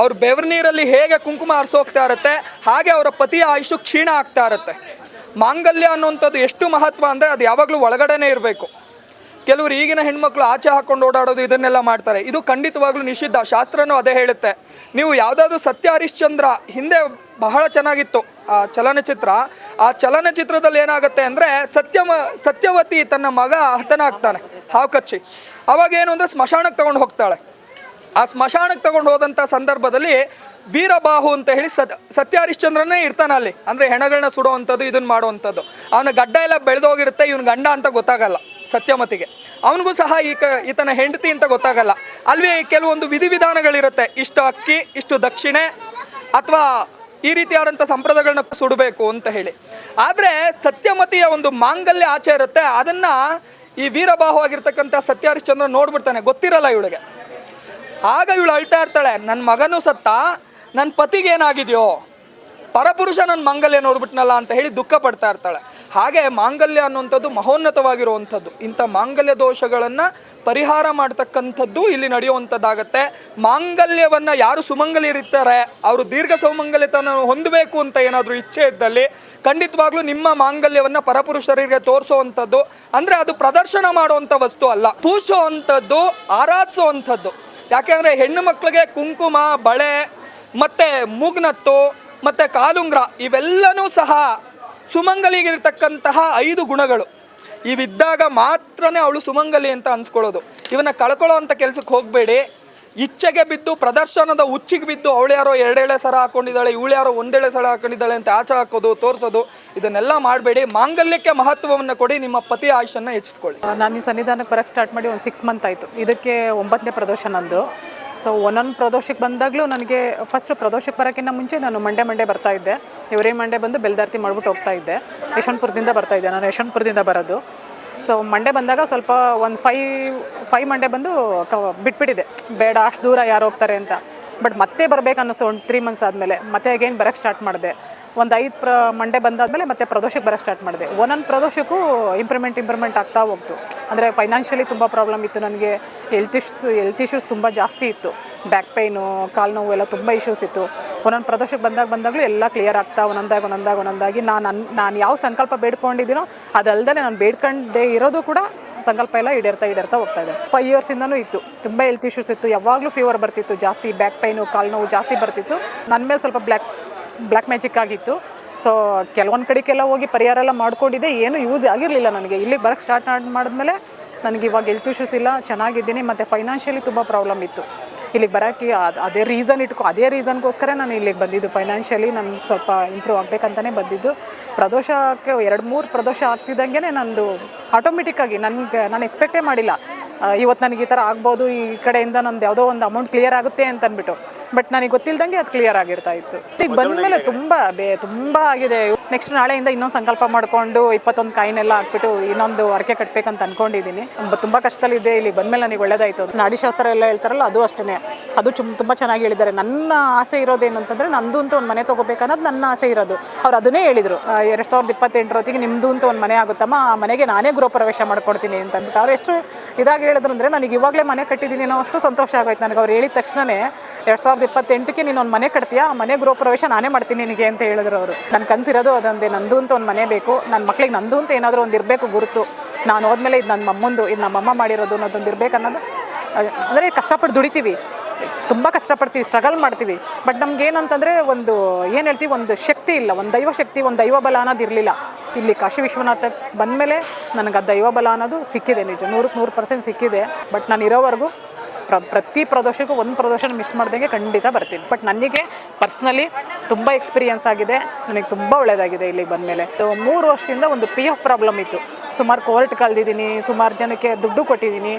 ಅವ್ರ ಬೆವರು ನೀರಲ್ಲಿ ಹೇಗೆ ಕುಂಕುಮ ಹರಿಸೋಗ್ತಾ ಇರುತ್ತೆ, ಹಾಗೆ ಅವರ ಪತಿಯ ಆಯುಷು ಕ್ಷೀಣ ಆಗ್ತಾ ಇರುತ್ತೆ. ಮಾಂಗಲ್ಯ ಅನ್ನುವಂಥದ್ದು ಎಷ್ಟು ಮಹತ್ವ ಅಂದರೆ ಅದು ಯಾವಾಗಲೂ ಒಳಗಡೆನೇ ಇರಬೇಕು. ಕೆಲವರು ಈಗಿನ ಹೆಣ್ಮಕ್ಳು ಆಚೆ ಹಾಕೊಂಡು ಓಡಾಡೋದು ಇದನ್ನೆಲ್ಲ ಮಾಡ್ತಾರೆ. ಇದು ಖಂಡಿತವಾಗ್ಲೂ ನಿಷಿದ್ಧ. ಶಾಸ್ತ್ರನೂ ಅದೇ ಹೇಳುತ್ತೆ. ನೀವು ಯಾವುದಾದ್ರೂ ಸತ್ಯ ಹರಿಶ್ಚಂದ್ರ ಹಿಂದೆ ಬಹಳ ಚೆನ್ನಾಗಿತ್ತು, ಆ ಚಲನಚಿತ್ರ. ಆ ಚಲನಚಿತ್ರದಲ್ಲಿ ಏನಾಗುತ್ತೆ ಅಂದರೆ ಸತ್ಯಮ, ಸತ್ಯವತಿ ತನ್ನ ಮಗ ಹತನಾಗ್ತಾನೆ, ಹಾವು ಕಚ್ಚಿ. ಅವಾಗ ಏನು ಅಂದರೆ ಸ್ಮಶಾನಕ್ಕೆ ತೊಗೊಂಡು ಹೋಗ್ತಾಳೆ. ಆ ಸ್ಮಶಾನಕ್ಕೆ ತಗೊಂಡು ಹೋದಂಥ ಸಂದರ್ಭದಲ್ಲಿ ವೀರಬಾಹು ಅಂತ ಹೇಳಿ ಸತ್ ಸತ್ಯ ಹರಿಶ್ಚಂದ್ರನೇ ಇರ್ತಾನೆ ಅಲ್ಲಿ. ಅಂದರೆ ಹೆಣಗಳನ್ನ ಸುಡೋವಂಥದ್ದು ಇದನ್ನು ಮಾಡುವಂಥದ್ದು. ಅವನ ಗಡ್ಡ ಎಲ್ಲ ಬೆಳೆದೋಗಿರುತ್ತೆ ಇವನ ಗಂಡ ಅಂತ ಗೊತ್ತಾಗಲ್ಲ ಸತ್ಯಮತಿಗೆ. ಅವನಿಗೂ ಸಹ ಈಕ, ಈತನ ಹೆಂಡತಿ ಅಂತ ಗೊತ್ತಾಗಲ್ಲ. ಅಲ್ಲಿ ಕೆಲವೊಂದು ವಿಧಿವಿಧಾನಗಳಿರುತ್ತೆ. ಇಷ್ಟು ಅಕ್ಕಿ, ಇಷ್ಟು ದಕ್ಷಿಣೆ, ಅಥವಾ ಈ ರೀತಿಯಾದಂಥ ಸಂಪ್ರದಾಯಗಳನ್ನ ಸುಡಬೇಕು ಅಂತ ಹೇಳಿ. ಆದರೆ ಸತ್ಯಮತಿಯ ಒಂದು ಮಾಂಗಲ್ಯ ಆಚೆ ಇರುತ್ತೆ. ಅದನ್ನು ಈ ವೀರಬಾಹು ಆಗಿರ್ತಕ್ಕಂಥ ಸತ್ಯ ಹರಿಶ್ಚಂದ್ರ ನೋಡ್ಬಿಡ್ತಾನೆ. ಗೊತ್ತಿರಲ್ಲ ಇವಳಿಗೆ. ಆಗ ಇವಳು ಅಳ್ತಾ ಇರ್ತಾಳೆ ನನ್ನ ಮಗನೂ ಸತ್ತ? ನನ್ನ ಪತಿಗೆ ಏನಾಗಿದೆಯೋ? ಪರಪುರುಷ ನನ್ನ ಮಾಂಗಲ್ಯ ನೋಡ್ಬಿಟ್ನಲ್ಲ ಅಂತ ಹೇಳಿ ದುಃಖ ಪಡ್ತಾ ಇರ್ತಾಳೆ. ಹಾಗೆ ಮಾಂಗಲ್ಯ ಅನ್ನುವಂಥದ್ದು ಮಹೋನ್ನತವಾಗಿರುವಂಥದ್ದು. ಇಂಥ ಮಾಂಗಲ್ಯ ದೋಷಗಳನ್ನು ಪರಿಹಾರ ಮಾಡ್ತಕ್ಕಂಥದ್ದು ಇಲ್ಲಿ ನಡೆಯುವಂಥದ್ದಾಗತ್ತೆ. ಮಾಂಗಲ್ಯವನ್ನು ಯಾರು ಸುಮಂಗಲಿರಿರ್ತಾರೆ ಅವರು ದೀರ್ಘ ಸೌಮಂಗಲ್ಯತನ ಹೊಂದಬೇಕು ಅಂತ ಏನಾದರೂ ಇಚ್ಛೆ ಇದ್ದಲ್ಲಿ ಖಂಡಿತವಾಗ್ಲೂ ನಿಮ್ಮ ಮಾಂಗಲ್ಯವನ್ನು ಪರಪುರುಷರಿಗೆ ತೋರಿಸುವಂಥದ್ದು. ಅಂದರೆ ಅದು ಪ್ರದರ್ಶನ ಮಾಡುವಂಥ ವಸ್ತು ಅಲ್ಲ ಪೂಜಿಸುವಂಥದ್ದು ಆರಾಧಿಸುವಂಥದ್ದು. ಯಾಕೆಂದರೆ ಹೆಣ್ಣು ಮಕ್ಕಳಿಗೆ ಕುಂಕುಮ, ಬಳೆ, ಮತ್ತು ಮೂಗ್ನತ್ತು, ಮತ್ತು ಕಾಲುಂಗ್ರ ಇವೆಲ್ಲನೂ ಸಹ ಸುಮಂಗಲಿಗಿರ್ತಕ್ಕಂತಹ ಐದು ಗುಣಗಳು. ಇವಿದ್ದಾಗ ಮಾತ್ರನೇ ಅವಳು ಸುಮಂಗಲಿ ಅಂತ ಅನ್ಸ್ಕೊಳ್ಳೋದು. ಇವನ್ನ ಕಳ್ಕೊಳ್ಳೋ ಅಂತ ಕೆಲಸಕ್ಕೆ ಹೋಗಬೇಡಿ. ಇಚ್ಛೆಗೆ ಬಿದ್ದು, ಪ್ರದರ್ಶನದ ಹುಚ್ಚಿಗೆ ಬಿದ್ದು ಅವಳು ಯಾರೋ ಎರಡೆಳೆ ಸರ ಹಾಕೊಂಡಿದ್ದಾಳೆ, ಇವಳು ಯಾರೋ ಒಂದೆಳೆ ಸರ ಹಾಕೊಂಡಿದ್ದಾಳೆ ಅಂತ ಆಚೆ ಹಾಕೋದು, ತೋರಿಸೋದು, ಇದನ್ನೆಲ್ಲ ಮಾಡಬೇಡಿ. ಮಾಂಗಲ್ಯಕ್ಕೆ ಮಹತ್ವವನ್ನು ಕೊಡಿ, ನಿಮ್ಮ ಪತಿ ಆಯುಷನ್ನು ಹೆಚ್ಚಿಸ್ಕೊಳ್ಳಿ. ನಾನು ಈ ಸನ್ನಿಧಾನಕ್ಕೆ ಬರೋಕ್ಕೆ ಸ್ಟಾರ್ಟ್ ಮಾಡಿ ಒಂದು ಸಿಕ್ಸ್ ಮಂತ್ ಆಯಿತು. ಇದಕ್ಕೆ ಒಂಬತ್ತನೇ ಪ್ರದೋಷ ನಂದು. ಸೊ ಒಂದೊಂದು ಪ್ರದೋಷಕ್ಕೆ ಬಂದಾಗಲೂ ನನಗೆ ಫಸ್ಟ್ ಪ್ರದೋಷಕ್ಕೆ ಬರೋಕ್ಕಿಂತ ಮುಂಚೆ ನಾನು ಮಂಡೆ ಮಂಡೆ ಬರ್ತಾ ಇದ್ದೆ. ಇವರೇ ಮಂಡೆ ಬಂದು ಬೆಲ್ದಾರ್ತಿ ಮಾಡ್ಬಿಟ್ಟು ಹೋಗ್ತಾ ಇದ್ದೆ. ಯಶವಂತಪುರದಿಂದ ಬರ್ತಾ ಇದ್ದೆ. ನಾನು ಯಶವಂತಪುರದಿಂದ ಬರೋದು. ಸೊ ಮಂಡೆ ಬಂದಾಗ ಸ್ವಲ್ಪ ಒಂದು ಫೈ ಫೈವ್ ಮಂಡೆ ಬಂದು ಕ, ಬಿಟ್ಬಿಟ್ಟಿದೆ. ಬೇಡ, ಅಷ್ಟು ದೂರ ಯಾರು ಹೋಗ್ತಾರೆ ಅಂತ. ಬಟ್ ಮತ್ತೆ ಬರಬೇಕು ಅನ್ನಿಸ್ತು ಒಂದು ತ್ರೀ ಮಂತ್ಸ್ ಆದಮೇಲೆ. ಮತ್ತೆ ಅಗೇನ್ ಬರೋಕ್ಕೆ ಸ್ಟಾರ್ಟ್ ಮಾಡಿದೆ. ಒಂದು ಐದು ಪ್ರ ಮಂಡೆ ಬಂದಾದಮೇಲೆ ಮತ್ತೆ ಪ್ರದೋಷಕ್ಕೆ ಬರೋ ಸ್ಟಾರ್ಟ್ ಮಾಡಿದೆ. ಒಂದೊಂದು ಪ್ರದೋಷಕ್ಕೂ ಇಂಪ್ರೂವ್ಮೆಂಟ್ ಇಂಪ್ರೂವ್ಮೆಂಟ್ ಆಗ್ತಾ ಹೋಗ್ತು. ಅಂದರೆ ಫೈನಾನ್ಷಿಯಲಿ ತುಂಬ ಪ್ರಾಬ್ಲಮ್ ಇತ್ತು ನನಗೆ. ಹೆಲ್ತ್ ಇಶ್ಯೂ ಹೆಲ್ತ್ ಇಶ್ಯೂಸ್ ತುಂಬ ಜಾಸ್ತಿ ಇತ್ತು. ಬ್ಯಾಕ್ ಪೈನು ಕಾಲು ನೋವು ಎಲ್ಲ ತುಂಬ ಇಶ್ಯೂಸ್ ಇತ್ತು. ಒಂದೊಂದು ಪ್ರದೋಷಕ್ಕೆ ಬಂದಾಗ ಬಂದಾಗಲೂ ಎಲ್ಲ ಕ್ಲಿಯರ್ ಆಗ್ತಾ, ಒಂದೊಂದಾಗಿ ಒಂದೊಂದಾಗಿ ಒಂದೊಂದಾಗಿ. ನಾನು ನಾನು ಯಾವ ಸಂಕಲ್ಪ ಬೇಡ್ಕೊಂಡಿದ್ದೀನೋ ಅದಲ್ಲದೆ ನಾನು ಬೇಡ್ಕೊಂಡೇ ಇರೋದು ಕೂಡ ಸಂಕಲ್ಪ ಎಲ್ಲ ಈಡೇರ್ತಾ ಈಡೇರ್ತಾ ಹೋಗ್ತಾ ಇದೆ. ಫೈವ್ ಇಯರ್ಸಿಂದನೂ ಇತ್ತು. ತುಂಬ ಹೆಲ್ತ್ ಇಶ್ಯೂಸ್ ಇತ್ತು. ಯಾವಾಗಲೂ ಫೀವರ್ ಬರ್ತಿತ್ತು ಜಾಸ್ತಿ. ಬ್ಯಾಕ್ ಪೈನು ಕಾಲು ನೋವು ಜಾಸ್ತಿ ಬರ್ತಿತ್ತು. ನನ್ನ ಮೇಲೆ ಸ್ವಲ್ಪ ಬ್ಲ್ಯಾಕ್ ಬ್ಲ್ಯಾಕ್ ಮ್ಯಾಜಿಕ್ ಆಗಿತ್ತು. ಸೊ ಕೆಲವೊಂದು ಕಡೆಗೆಲ್ಲ ಹೋಗಿ ಪರಿಹಾರ ಎಲ್ಲ ಮಾಡ್ಕೊಂಡಿದ್ದೆ. ಏನು ಯೂಸ್ ಆಗಿರಲಿಲ್ಲ ನನಗೆ. ಇಲ್ಲಿಗೆ ಬರೋಕ್ಕೆ ಸ್ಟಾರ್ಟ್ ಮಾಡಿದ್ಮೇಲೆ ನನಗೆ ಇವಾಗ ಹೆಲ್ತ್ ಇಶ್ಯೂಸ್ ಇಲ್ಲ, ಚೆನ್ನಾಗಿದ್ದೀನಿ, ಮತ್ತು ಫೈನಾನ್ಷಿಯಲಿ ತುಂಬ ಪ್ರಾಬ್ಲಮ್ ಇತ್ತು. ಇಲ್ಲಿಗೆ ಬರೋಕ್ಕೆ ಅದು, ಅದೇ ರೀಸನ್ ಇಟ್ಕೊ, ಅದೇ ರೀಸನ್ಗೋಸ್ಕರ ನಾನು ಇಲ್ಲಿಗೆ ಬಂದಿದ್ದು. ಫೈನಾನ್ಷಿಯಲಿ ನಾನು ಸ್ವಲ್ಪ ಇಂಪ್ರೂವ್ ಆಗಬೇಕಂತಲೇ ಬಂದಿದ್ದು. ಪ್ರದೋಷಕ್ಕೆ ಎರಡು, ಮೂರು ಪ್ರದೋಷ ಆಗ್ತಿದ್ದಂಗೆ ನಂದು ಆಟೋಮೆಟಿಕ್ಕಾಗಿ ನನಗೆ, ನಾನು ಎಕ್ಸ್ಪೆಕ್ಟೇ ಮಾಡಿಲ್ಲ. ಇವತ್ತು ನನಗೆ ಈ ಥರ ಆಗ್ಬೋದು, ಈ ಕಡೆಯಿಂದ ನಂದು ಯಾವುದೋ ಒಂದು ಅಮೌಂಟ್ ಕ್ಲಿಯರ್ ಆಗುತ್ತೆ ಅಂತ ಅಂದ್ಬಿಟ್ಟು ಬಟ್ ನನಗೆ ಗೊತ್ತಿಲ್ದಂಗೆ ಅದು ಕ್ಲಿಯರ್ ಆಗಿರ್ತಾ ಇತ್ತು. ಈಗ ಬಂದಮೇಲೆ ತುಂಬ ಬೇ ತುಂಬ ಆಗಿದೆ. ನೆಕ್ಸ್ಟ್ ನಾಳೆಯಿಂದ ಇನ್ನೊಂದು ಸಂಕಲ್ಪ ಮಾಡಿಕೊಂಡು ಇಪ್ಪತ್ತೊಂದು ಕಾಯಿನೆಲ್ಲ ಹಾಕ್ಬಿಟ್ಟು ಇನ್ನೊಂದು ಅರಕೆ ಕಟ್ಟಬೇಕಂತ ಅನ್ಕೊಂಡಿದ್ದೀನಿ. ತುಂಬ ಕಷ್ಟದಲ್ಲಿದೆ. ಇಲ್ಲಿ ಬಂದಮೇಲೆ ನನಗೆ ಒಳ್ಳೇದಾಯಿತು. ನಾಡಿಶಾಸ್ತ್ರ ಎಲ್ಲ ಹೇಳ್ತಾರಲ್ಲ ಅದು ಅಷ್ಟೇ ಅದು ಚುಮ್ ತುಂಬ ಚೆನ್ನಾಗಿ ಹೇಳಿದ್ದಾರೆ. ನನ್ನ ಆಸೆ ಇರೋದೇನು ಅಂತಂದರೆ ನಂದು ಅಂತೂ ಒಂದು ಮನೆ ತೊಗೋಬೇಕನ್ನೋದು ನನ್ನ ಆಸೆ ಇರೋದು. ಅವ್ರು ಅದನ್ನೇ ಹೇಳಿದರು. ಎರಡು ಸಾವಿರದ ಇಪ್ಪತ್ತೆಂಟರ ಹೊತ್ತಿಗೆ ನಿಮ್ಮದು ಅಂತ ಒಂದು ಮನೆ ಆಗುತ್ತಮ್ಮ. ಆ ಮನೆಗೆ ನಾನೇ ಗೃಹ ಪ್ರವೇಶ ಮಾಡ್ಕೊಡ್ತೀನಿ ಅಂತ ಅಂದ್ಬಿಟ್ಟು ಅವ್ರು ಎಷ್ಟು ಇದಾಗಿ ಹೇಳಿದ್ರು ಅಂದರೆ ನನಗೆ ಇವಾಗಲೇ ಮನೆ ಕಟ್ಟಿದ್ದೀನಿ ಅನ್ನೋ ಅಷ್ಟು ಸಂತೋಷ ಆಗೋಯ್ತು. ನನಗೆ ಅವ್ರು ಹೇಳಿದ ತಕ್ಷಣವೇ ಎರಡು ಸಾವಿರದ ಇಪ್ಪತ್ತೆಂಟಕ್ಕೆ ನೀನು ಒಂದು ಮನೆ ಕಟ್ತೀಯಾ? ಆ ಮನೆ ಗೃಹ ಪ್ರವೇಶ ನಾನೇ ಮಾಡ್ತೀನಿ ನಿನಗೆ ಅಂತ ಹೇಳಿದ್ರು ಅವರು. ನನ್ನ ಕನಸಿರೋದು ಅದೊಂದೇ, ನಂದು ಅಂತ ಒಂದು ಮನೆ ಬೇಕು ನನ್ನ ಮಕ್ಳಿಗೆ ನಂದು ಅಂತ ಏನಾದರೂ ಒಂದು ಇರಬೇಕು ಗುರುತು. ನಾನು ಹೋದ್ಮೇಲೆ ಇದು ನನ್ನ ಮಮ್ಮಂದು, ಇದು ನಮ್ಮಮ್ಮ ಮಾಡಿರೋದು ಅನ್ನೋದೊಂದು ಇರಬೇಕು ಅನ್ನೋದು. ಅಂದರೆ ಕಷ್ಟಪಟ್ಟು ದುಡಿತೀವಿ. ತುಂಬ ಕಷ್ಟಪಡ್ತೀವಿ ಸ್ಟ್ರಗಲ್ ಮಾಡ್ತೀವಿ. ಬಟ್ ನಮ್ಗೆ ಏನಂತಂದರೆ ಒಂದು, ಏನು ಹೇಳ್ತೀವಿ, ಒಂದು ಶಕ್ತಿ ಇಲ್ಲ. ಒಂದು ದೈವ ಶಕ್ತಿ, ಒಂದು ದೈವ ಬಲ ಅನ್ನೋದು ಇರಲಿಲ್ಲ. ಇಲ್ಲಿ ಕಾಶಿ ವಿಶ್ವನಾಥ ಬಂದಮೇಲೆ ನನಗೆ ಆ ದೈವ ಬಲ ಅನ್ನೋದು ಸಿಕ್ಕಿದೆ ನಿಜ. ನೂರಕ್ಕೆ ನೂರು ಪರ್ಸೆಂಟ್ ಸಿಕ್ಕಿದೆ. ಬಟ್ ನಾನು ಇರೋವರೆಗೂ ಪ್ರ, ಪ್ರತಿ ಪ್ರದೋಷಕ್ಕೂ ಒಂದು ಪ್ರದೋಷನ ಮಿಸ್ ಮಾಡ್ದಂಗೆ ಖಂಡಿತ ಬರ್ತೀನಿ. ಬಟ್ ನನಗೆ ಪರ್ಸ್ನಲಿ ತುಂಬ ಎಕ್ಸ್ಪೀರಿಯೆನ್ಸ್ ಆಗಿದೆ. ನನಗೆ ತುಂಬ ಒಳ್ಳೆಯದಾಗಿದೆ ಇಲ್ಲಿಗೆ ಬಂದಮೇಲೆ. ಮೂರು ವರ್ಷದಿಂದ ಒಂದು ಪಿ ಎಫ್ ಪ್ರಾಬ್ಲಮ್ ಇತ್ತು. ಸುಮಾರು ಕೋರ್ಟ್ ಕಲ್ದಿದ್ದೀನಿ ಸುಮಾರು ಜನಕ್ಕೆ ದುಡ್ಡು ಕೊಟ್ಟಿದ್ದೀನಿ.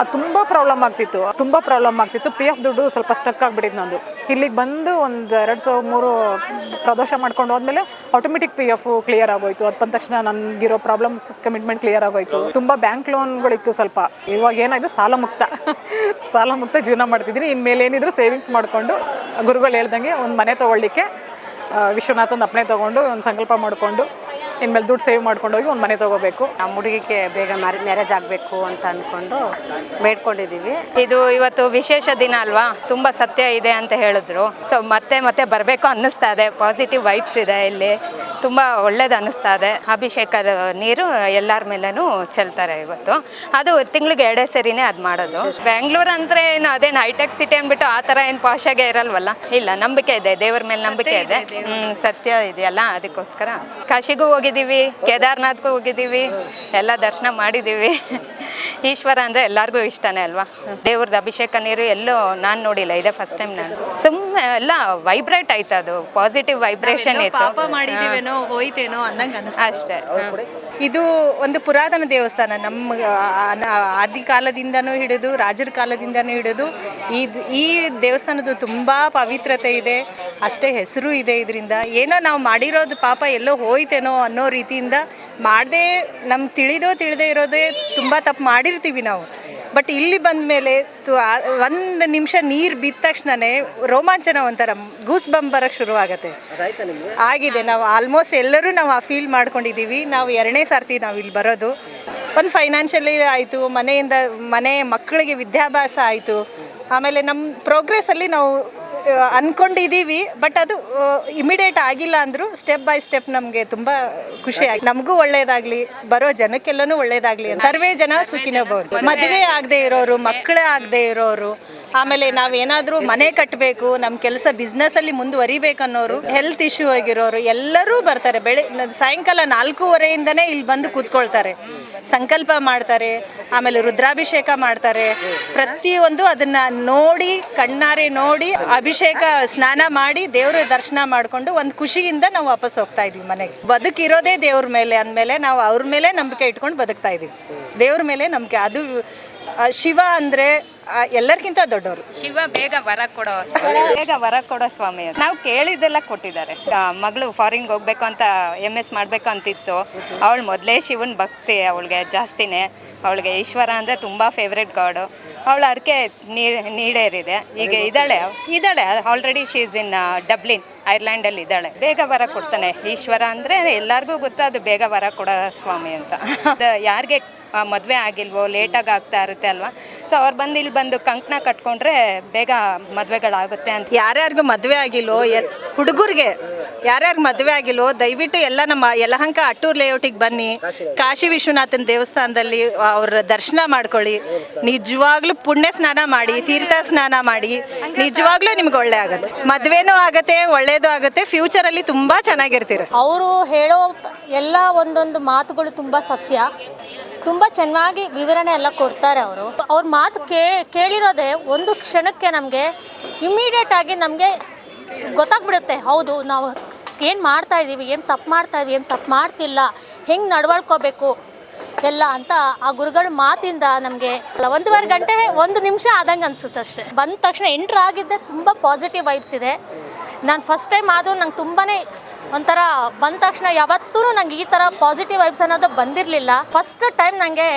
ಅದು ತುಂಬ ಪ್ರಾಬ್ಲಮ್ ಆಗ್ತಿತ್ತು. ತುಂಬ ಪ್ರಾಬ್ಲಮ್ ಆಗ್ತಿತ್ತು. ಪಿ ಎಫ್ ದುಡ್ಡು ಸ್ವಲ್ಪ ಸ್ಟಕ್ ಆಗಿಬಿಟ್ಟಿದ್ದು ನಂದು. ಇಲ್ಲಿಗೆ ಬಂದು ಒಂದು ಎರಡು ಸಾವಿರ ಮೂರು ಪ್ರದೋಷ ಮಾಡ್ಕೊಂಡು ಹೋದ್ಮೇಲೆ ಆಟೋಮೆಟಿಕ್ ಪಿ ಎಫ್ ಕ್ಲಿಯರ್ ಆಗೋಯ್ತು. ಅದು ಬಂದ ತಕ್ಷಣ ನನಗಿರೋ ಪ್ರಾಬ್ಲಮ್ಸ್ ಕಮಿಟ್ಮೆಂಟ್ ಕ್ಲಿಯರ್ ಆಗೋಯ್ತು. ತುಂಬ ಬ್ಯಾಂಕ್ ಲೋನ್ಗಳಿತ್ತು ಸ್ವಲ್ಪ. ಇವಾಗ ಏನಾಯಿತು? ಸಾಲ ಮುಕ್ತ. <laughs> ಸಾಲ ಮುಕ್ತ ಜೀವನ ಮಾಡ್ತಿದ್ದೀನಿ. ಇನ್ಮೇಲೆ ಏನಿದ್ರು ಸೇವಿಂಗ್ಸ್ ಮಾಡಿಕೊಂಡು ಗುರುಗಳು ಹೇಳ್ದಂಗೆ ಒಂದು ಮನೆ ತೊಗೊಳ್ಳಿಕ್ಕೆ ವಿಶ್ವನಾಥನ ಅಪ್ಪಣೆ ತೊಗೊಂಡು ಒಂದು ಸಂಕಲ್ಪ ಮಾಡಿಕೊಂಡು ಇನ್ಮೇಲೆ ದುಡ್ಡು ಸೇವ್ ಮಾಡ್ಕೊಂಡು ಹೋಗಿ ಒಂದು ಮನೆ ತಗೋಬೇಕು. ನಮ್ಮ ಹುಡುಗಿಗೆ ಬೇಗ ಮ್ಯಾರೇಜ್ ಆಗಬೇಕು ಅಂತ ಅಂದ್ಕೊಂಡು ಬೇಡ್ಕೊಂಡಿದ್ದೀವಿ ಇದು ಇವತ್ತು ವಿಶೇಷ ದಿನ ಅಲ್ವಾ? ತುಂಬ ಸತ್ಯ ಇದೆ ಅಂತ ಹೇಳಿದ್ರು. ಸೊ ಮತ್ತೆ ಮತ್ತೆ ಬರಬೇಕು ಅನ್ನಿಸ್ತಾ ಇದೆ. ಪಾಸಿಟಿವ್ ವೈಬ್ಸ್ ಇದೆ ಇಲ್ಲಿ. ತುಂಬ ಒಳ್ಳೇದು ಅನ್ನಿಸ್ತಾ ಇದೆ. ಅಭಿಷೇಕ ನೀರು ಎಲ್ಲರ ಮೇಲೂ ಚೆಲ್ತಾರೆ ಇವತ್ತು. ಅದು ತಿಂಗಳಿಗೆ ಎರಡೇ ಸರಿನೇ ಅದು ಮಾಡೋದು. ಬೆಂಗಳೂರು ಅಂದರೆ ಏನು ಅದೇನು ಹೈಟೆಕ್ ಸಿಟಿ ಅಂದ್ಬಿಟ್ಟು ಆ ಥರ ಏನು ಪಾಶಾಗೆ ಇರಲ್ವಲ್ಲ? ಇಲ್ಲ ನಂಬಿಕೆ ಇದೆ. ದೇವ್ರ ಮೇಲೆ ನಂಬಿಕೆ ಇದೆ. ಸತ್ಯ ಇದೆಯಲ್ಲ ಅದಕ್ಕೋಸ್ಕರ. ಕಾಶಿಗೂ ಹೋಗಿದ್ದೀವಿ. ಕೇದಾರ್ನಾಥ್ಗೂ ಹೋಗಿದ್ದೀವಿ. ಎಲ್ಲ ದರ್ಶನ ಮಾಡಿದ್ದೀವಿ. ಈಶ್ವರ ಅಂದ್ರೆ ಎಲ್ಲರಿಗೂ ಇಷ್ಟನೇ ಅಲ್ವಾ? ದೇವ್ರದ್ದು ಅಭಿಷೇಕ ನೀರು ಎಲ್ಲೋ ನಾನು ನೋಡಿಲ್ಲ ಇದೆ ಫಸ್ಟ್ ಟೈಮ್ ನಾನು. ಸುಮ್ಮನೆ ಎಲ್ಲ ವೈಬ್ರೇಟ್ ಆಯ್ತು ಅದು ಪಾಸಿಟಿವ್ ವೈಬ್ರೇಷನ್ ಪಾಪ ಮಾಡಿದೀವೇನೋ ಹೋಯ್ತೇನೋ ಅನ್ನಂಗೆ ಅಷ್ಟೇ. ಇದು ಒಂದು ಪುರಾತನ ದೇವಸ್ಥಾನ ನಮ್ಮ ಆದಿ ಕಾಲದಿಂದನೂ ಹಿಡಿದು ರಾಜರ ಕಾಲದಿಂದನೂ ಹಿಡಿದು ಈ ಈ ದೇವಸ್ಥಾನದ್ದು ತುಂಬ ಪವಿತ್ರತೆ ಇದೆ ಅಷ್ಟೇ ಹೆಸರು ಇದೆ ಇದರಿಂದ. ಏನೋ ನಾವು ಮಾಡಿರೋದು ಪಾಪ ಎಲ್ಲೋ ಹೋಯ್ತೇನೋ ಅನ್ನೋ ರೀತಿಯಿಂದ ಮಾಡದೆ ನಮ್ಗೆ ತಿಳಿದೋ ತಿಳಿದೇ ಇರೋದೇ ತುಂಬ ತಪ್ಪು ಮಾಡಿರ್ತೀವಿ ನಾವು. ಬಟ್ ಇಲ್ಲಿ ಬಂದ ಮೇಲೆ ಒಂದು ನಿಮಿಷ ನೀರು ಬಿದ್ದ ತಕ್ಷಣನೇ ರೋಮಾಂಚನ ಒಂಥರ ಗೂಸ್ ಬಂಬ್ ಬರೋಕ್ಕೆ ಶುರು ಆಗುತ್ತೆ ಆಗಿದೆ ನಾವು ಆಲ್ಮೋಸ್ಟ್ ಎಲ್ಲರೂ ನಾವು ಆ ಫೀಲ್ ಮಾಡ್ಕೊಂಡಿದ್ದೀವಿ. ನಾವು ಎರಡನೇ ಸರ್ತಿ ನಾವು ಇಲ್ಲಿ ಬರೋದು. ಒಂದು ಫೈನಾನ್ಷಿಯಲಿ ಆಯಿತು ಮನೆಯಿಂದ ಮನೆ ಮಕ್ಕಳಿಗೆ ವಿದ್ಯಾಭ್ಯಾಸ ಆಯಿತು. ಆಮೇಲೆ ನಮ್ಮ ಪ್ರೋಗ್ರೆಸ್ಸಲ್ಲಿ ನಾವು ಅನ್ಕೊಂಡಿದ್ದೀವಿ ಬಟ್ ಅದು ಇಮಿಡಿಯೇಟ್ ಆಗಿಲ್ಲ ಅಂದರೂ ಸ್ಟೆಪ್ ಬೈ ಸ್ಟೆಪ್ ನಮಗೆ ತುಂಬ ಖುಷಿ ಆಗಿ ನಮಗೂ ಒಳ್ಳೇದಾಗ್ಲಿ ಬರೋ ಜನಕ್ಕೆಲ್ಲನೂ ಒಳ್ಳೇದಾಗ್ಲಿ ಸರ್ವೇ ಜನ ಸುಖಿನ ಬಹುದು ಮದುವೆ ಆಗದೆ ಇರೋರು ಮಕ್ಕಳೇ ಆಗದೆ ಇರೋರು ಆಮೇಲೆ ನಾವೇನಾದರೂ ಮನೆ ಕಟ್ಟಬೇಕು ನಮ್ಮ ಕೆಲಸ ಬಿಸ್ನೆಸ್ಸಲ್ಲಿ ಮುಂದುವರಿಬೇಕು ಅನ್ನೋರು ಹೆಲ್ತ್ ಇಶ್ಯೂ ಆಗಿರೋರು ಎಲ್ಲರೂ ಬರ್ತಾರೆ. ಬೆಳೆ ಸಾಯಂಕಾಲ ನಾಲ್ಕೂವರೆಯಿಂದನೇ ಇಲ್ಲಿ ಬಂದು ಕೂತ್ಕೊಳ್ತಾರೆ. ಸಂಕಲ್ಪ ಮಾಡ್ತಾರೆ ಆಮೇಲೆ ರುದ್ರಾಭಿಷೇಕ ಮಾಡ್ತಾರೆ. ಪ್ರತಿಯೊಂದು ಅದನ್ನ ನೋಡಿ ಕಣ್ಣಾರೆ ನೋಡಿ ಅಭಿಷೇಕ ಸ್ನಾನ ಮಾಡಿ ದೇವ್ರ ದರ್ಶನ ಮಾಡಿಕೊಂಡು ಒಂದು ಖುಷಿಯಿಂದ ನಾವು ವಾಪಸ್ ಹೋಗ್ತಾ ಇದೀವಿ ಮನೆಗೆ. ಬದುಕಿರೋದೇ ದೇವ್ರ ಮೇಲೆ ಅಂದಮೇಲೆ ನಾವು ಅವ್ರ ಮೇಲೆ ನಂಬಿಕೆ ಇಟ್ಕೊಂಡು ಬದುಕ್ತಾ ಇದೀವಿ. ದೇವ್ರ ಮೇಲೆ ನಂಬಿಕೆ. ಅದು ಶಿವ ಅಂದ್ರೆ ಎಲ್ಲರಿಗಿಂತ ದೊಡ್ಡವರು ಶಿವ ಬೇಗ ವರ ಕೊಡೋ ಬೇಗ ವರ ಕೊಡೋ ಸ್ವಾಮಿ ಅಂತ. ನಾವು ಕೇಳಿದ್ದೆಲ್ಲ ಕೊಟ್ಟಿದ್ದಾರೆ. ಮಗಳು ಫಾರಿನ್ ಹೋಗ್ಬೇಕು ಅಂತ ಎಂ ಎಸ್ ಮಾಡಬೇಕು ಅಂತಿತ್ತು. ಅವಳು ಮೊದಲೇ ಶಿವನ್ ಭಕ್ತಿ ಅವಳಿಗೆ ಜಾಸ್ತಿನೇ. ಅವಳಿಗೆ ಈಶ್ವರ ಅಂದರೆ ತುಂಬ ಫೇವ್ರೆಟ್ ಗಾಡು ಅವಳ ಅರ್ಕೆ ನೀಡೇರಿದೆ. ಈಗ ಇದ್ದಾಳೆ ಇದ್ದಾಳೆ. ಆಲ್ರೆಡಿ ಶೀಸ್ ಇನ್ ಡಬ್ಲಿನ್ ಐರ್ಲ್ಯಾಂಡಲ್ಲಿ ಇದ್ದಾಳೆ. ಬೇಗ ವರ ಕೊಡ್ತಾನೆ. ಈಶ್ವರ ಅಂದರೆ ಎಲ್ಲರಿಗೂ ಗೊತ್ತು ಅದು ಬೇಗ ವರ ಕೊಡೋ ಸ್ವಾಮಿ ಅಂತ. <laughs> ಯಾರಿಗೆ ಮದುವೆ ಆಗಿಲ್ವೋ ಲೇಟಾಗಿ ಆಗ್ತಾ ಇರುತ್ತೆ ಅಲ್ವಾ? ಸೊ ಅವ್ರು ಬಂದು ಇಲ್ಲಿ ಬಂದು ಕಂಕಣ ಕಟ್ಕೊಂಡ್ರೆ ಬೇಗ ಮದುವೆಗಳಾಗುತ್ತೆ ಅಂತ. ಯಾರ್ಯಾರಿಗೂ ಮದುವೆ ಆಗಿಲ್ವೋ ಎಲ್ ಹುಡುಗರಿಗೆ ಯಾರ್ಯಾರು ಮದುವೆ ಆಗಿಲ್ವೋ ದಯವಿಟ್ಟು ಎಲ್ಲ ನಮ್ಮ ಯಲಹಂಕ ಅಟ್ಟೂರ್ ಲೇಔಟಿಗೆ ಬನ್ನಿ. ಕಾಶಿ ವಿಶ್ವನಾಥನ ದೇವಸ್ಥಾನದಲ್ಲಿ ಅವ್ರ ದರ್ಶನ ಮಾಡ್ಕೊಳ್ಳಿ. ನಿಜವಾಗ್ಲೂ ಪುಣ್ಯ ಸ್ನಾನ ಮಾಡಿ ತೀರ್ಥ ಸ್ನಾನ ಮಾಡಿ. ನಿಜವಾಗ್ಲೂ ನಿಮ್ಗೆ ಒಳ್ಳೆ ಆಗುತ್ತೆ. ಮದುವೆನೂ ಆಗುತ್ತೆ ಒಳ್ಳೇದು ಆಗುತ್ತೆ ಫ್ಯೂಚರಲ್ಲಿ ತುಂಬ ಚೆನ್ನಾಗಿರ್ತೀರ. ಅವರು ಹೇಳೋ ಎಲ್ಲ ಒಂದೊಂದು ಮಾತುಗಳು ತುಂಬ ಸತ್ಯ. ತುಂಬ ಚೆನ್ನಾಗಿ ವಿವರಣೆ ಎಲ್ಲ ಕೊಡ್ತಾರೆ ಅವರು. ಅವ್ರ ಮಾತು ಕೇ, ಕೇಳಿರೋದೇ ಒಂದು ಕ್ಷಣಕ್ಕೆ ನಮಗೆ ಇಮ್ಮಿಡಿಯೇಟ್ ಆಗಿ ನಮಗೆ ಗೊತ್ತಾಗ್ಬಿಡುತ್ತೆ. ಹೌದು, ನಾವು ಏನು ಮಾಡ್ತಾ ಇದ್ದೀವಿ ಏನು ತಪ್ಪು ಮಾಡ್ತಾ ಇದ್ದೀವಿ ಏನು ತಪ್ಪು ಮಾಡ್ತಿಲ್ಲ, ಹೆಂಗೆ ನಡ್ವಳ್ಕೋಬೇಕು ಎಲ್ಲ ಅಂತ ಆ ಗುರುಗಳ ಮಾತಿಂದ ನಮಗೆ ಒಂದೂವರೆ ಗಂಟೆ, ಒಂದು ನಿಮಿಷ ಆದಂಗೆ ಅನಿಸುತ್ತೆ ಅಷ್ಟೇ. ಬಂದ ತಕ್ಷಣ ಎಂಟ್ರ್ ಆಗಿದ್ದೆ, ತುಂಬ ಪಾಸಿಟಿವ್ ವೈಬ್ಸ್ ಇದೆ. ನಾನು ಫಸ್ಟ್ ಟೈಮ್ ಆದರೂ ನಂಗೆ ತುಂಬಾ ಒಂಥರ ಬಂದ ತಕ್ಷಣ ಯಾವತ್ತೂ ನಂಗೆ ಈ ಥರ ಪಾಸಿಟಿವ್ ವೈಬ್ಸ್ ಅನ್ನೋದು ಬಂದಿರಲಿಲ್ಲ. ಫಸ್ಟ್ ಟೈಮ್ ನನಗೆ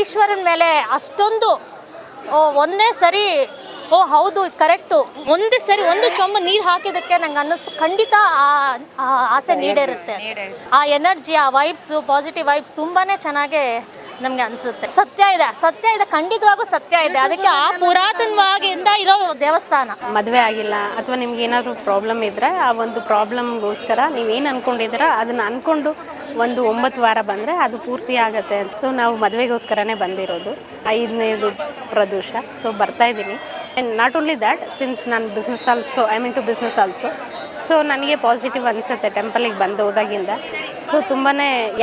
ಈಶ್ವರನ ಮೇಲೆ ಅಷ್ಟೊಂದು ಓ ಒಂದೇ ಸರಿ ಓ ಹೌದು ಇದು ಕರೆಕ್ಟು ಒಂದೇ ಸರಿ ಒಂದು ಚೊಂಬು ನೀರು ಹಾಕಿದ್ದಕ್ಕೆ ನಂಗೆ ಅನ್ನಿಸ್ತು. ಖಂಡಿತ ಆ ಆಸೆ ನೀಡಿರುತ್ತೆ. ಆ ಎನರ್ಜಿ ಆ ವೈಬ್ಸು ಪಾಸಿಟಿವ್ ವೈಬ್ಸ್ ತುಂಬಾ ಚೆನ್ನಾಗಿ ನಮಗೆ ಅನಿಸುತ್ತೆ. ಸತ್ಯ ಇದೆ. ಸತ್ಯ ಇದೆ. ಖಂಡಿತವಾಗೂ ಸತ್ಯ ಇದೆ. ಅದಕ್ಕೆ ಆ ಪುರಾತನವಾಗಿಂದ ಇರೋ ದೇವಸ್ಥಾನ. ಮದುವೆ ಆಗಿಲ್ಲ ಅಥವಾ ನಿಮ್ಗೆ ಏನಾದರೂ ಪ್ರಾಬ್ಲಮ್ ಇದ್ದರೆ ಆ ಒಂದು ಪ್ರಾಬ್ಲಮ್ಗೋಸ್ಕರ ನೀವೇನು ಅನ್ಕೊಂಡಿದ್ರ ಅದನ್ನು ಅಂದ್ಕೊಂಡು ಒಂದು ಒಂಬತ್ತು ವಾರ ಬಂದರೆ ಅದು ಪೂರ್ತಿ ಆಗುತ್ತೆ. ಸೊ ನಾವು ಮದುವೆಗೋಸ್ಕರನೇ ಬಂದಿರೋದು. ಐದನೇದು ಪ್ರದೋಷ. ಸೊ ಬರ್ತಾ ಇದ್ದೀನಿ. And not only that since ನಾನು business also I mean to business also so ನನಗೆ ಪಾಸಿಟಿವ್ ಅನಿಸುತ್ತೆ ಟೆಂಪಲಿಗೆ ಬಂದು ಹೋದಾಗಿಂದ. ಸೊ ತುಂಬಾ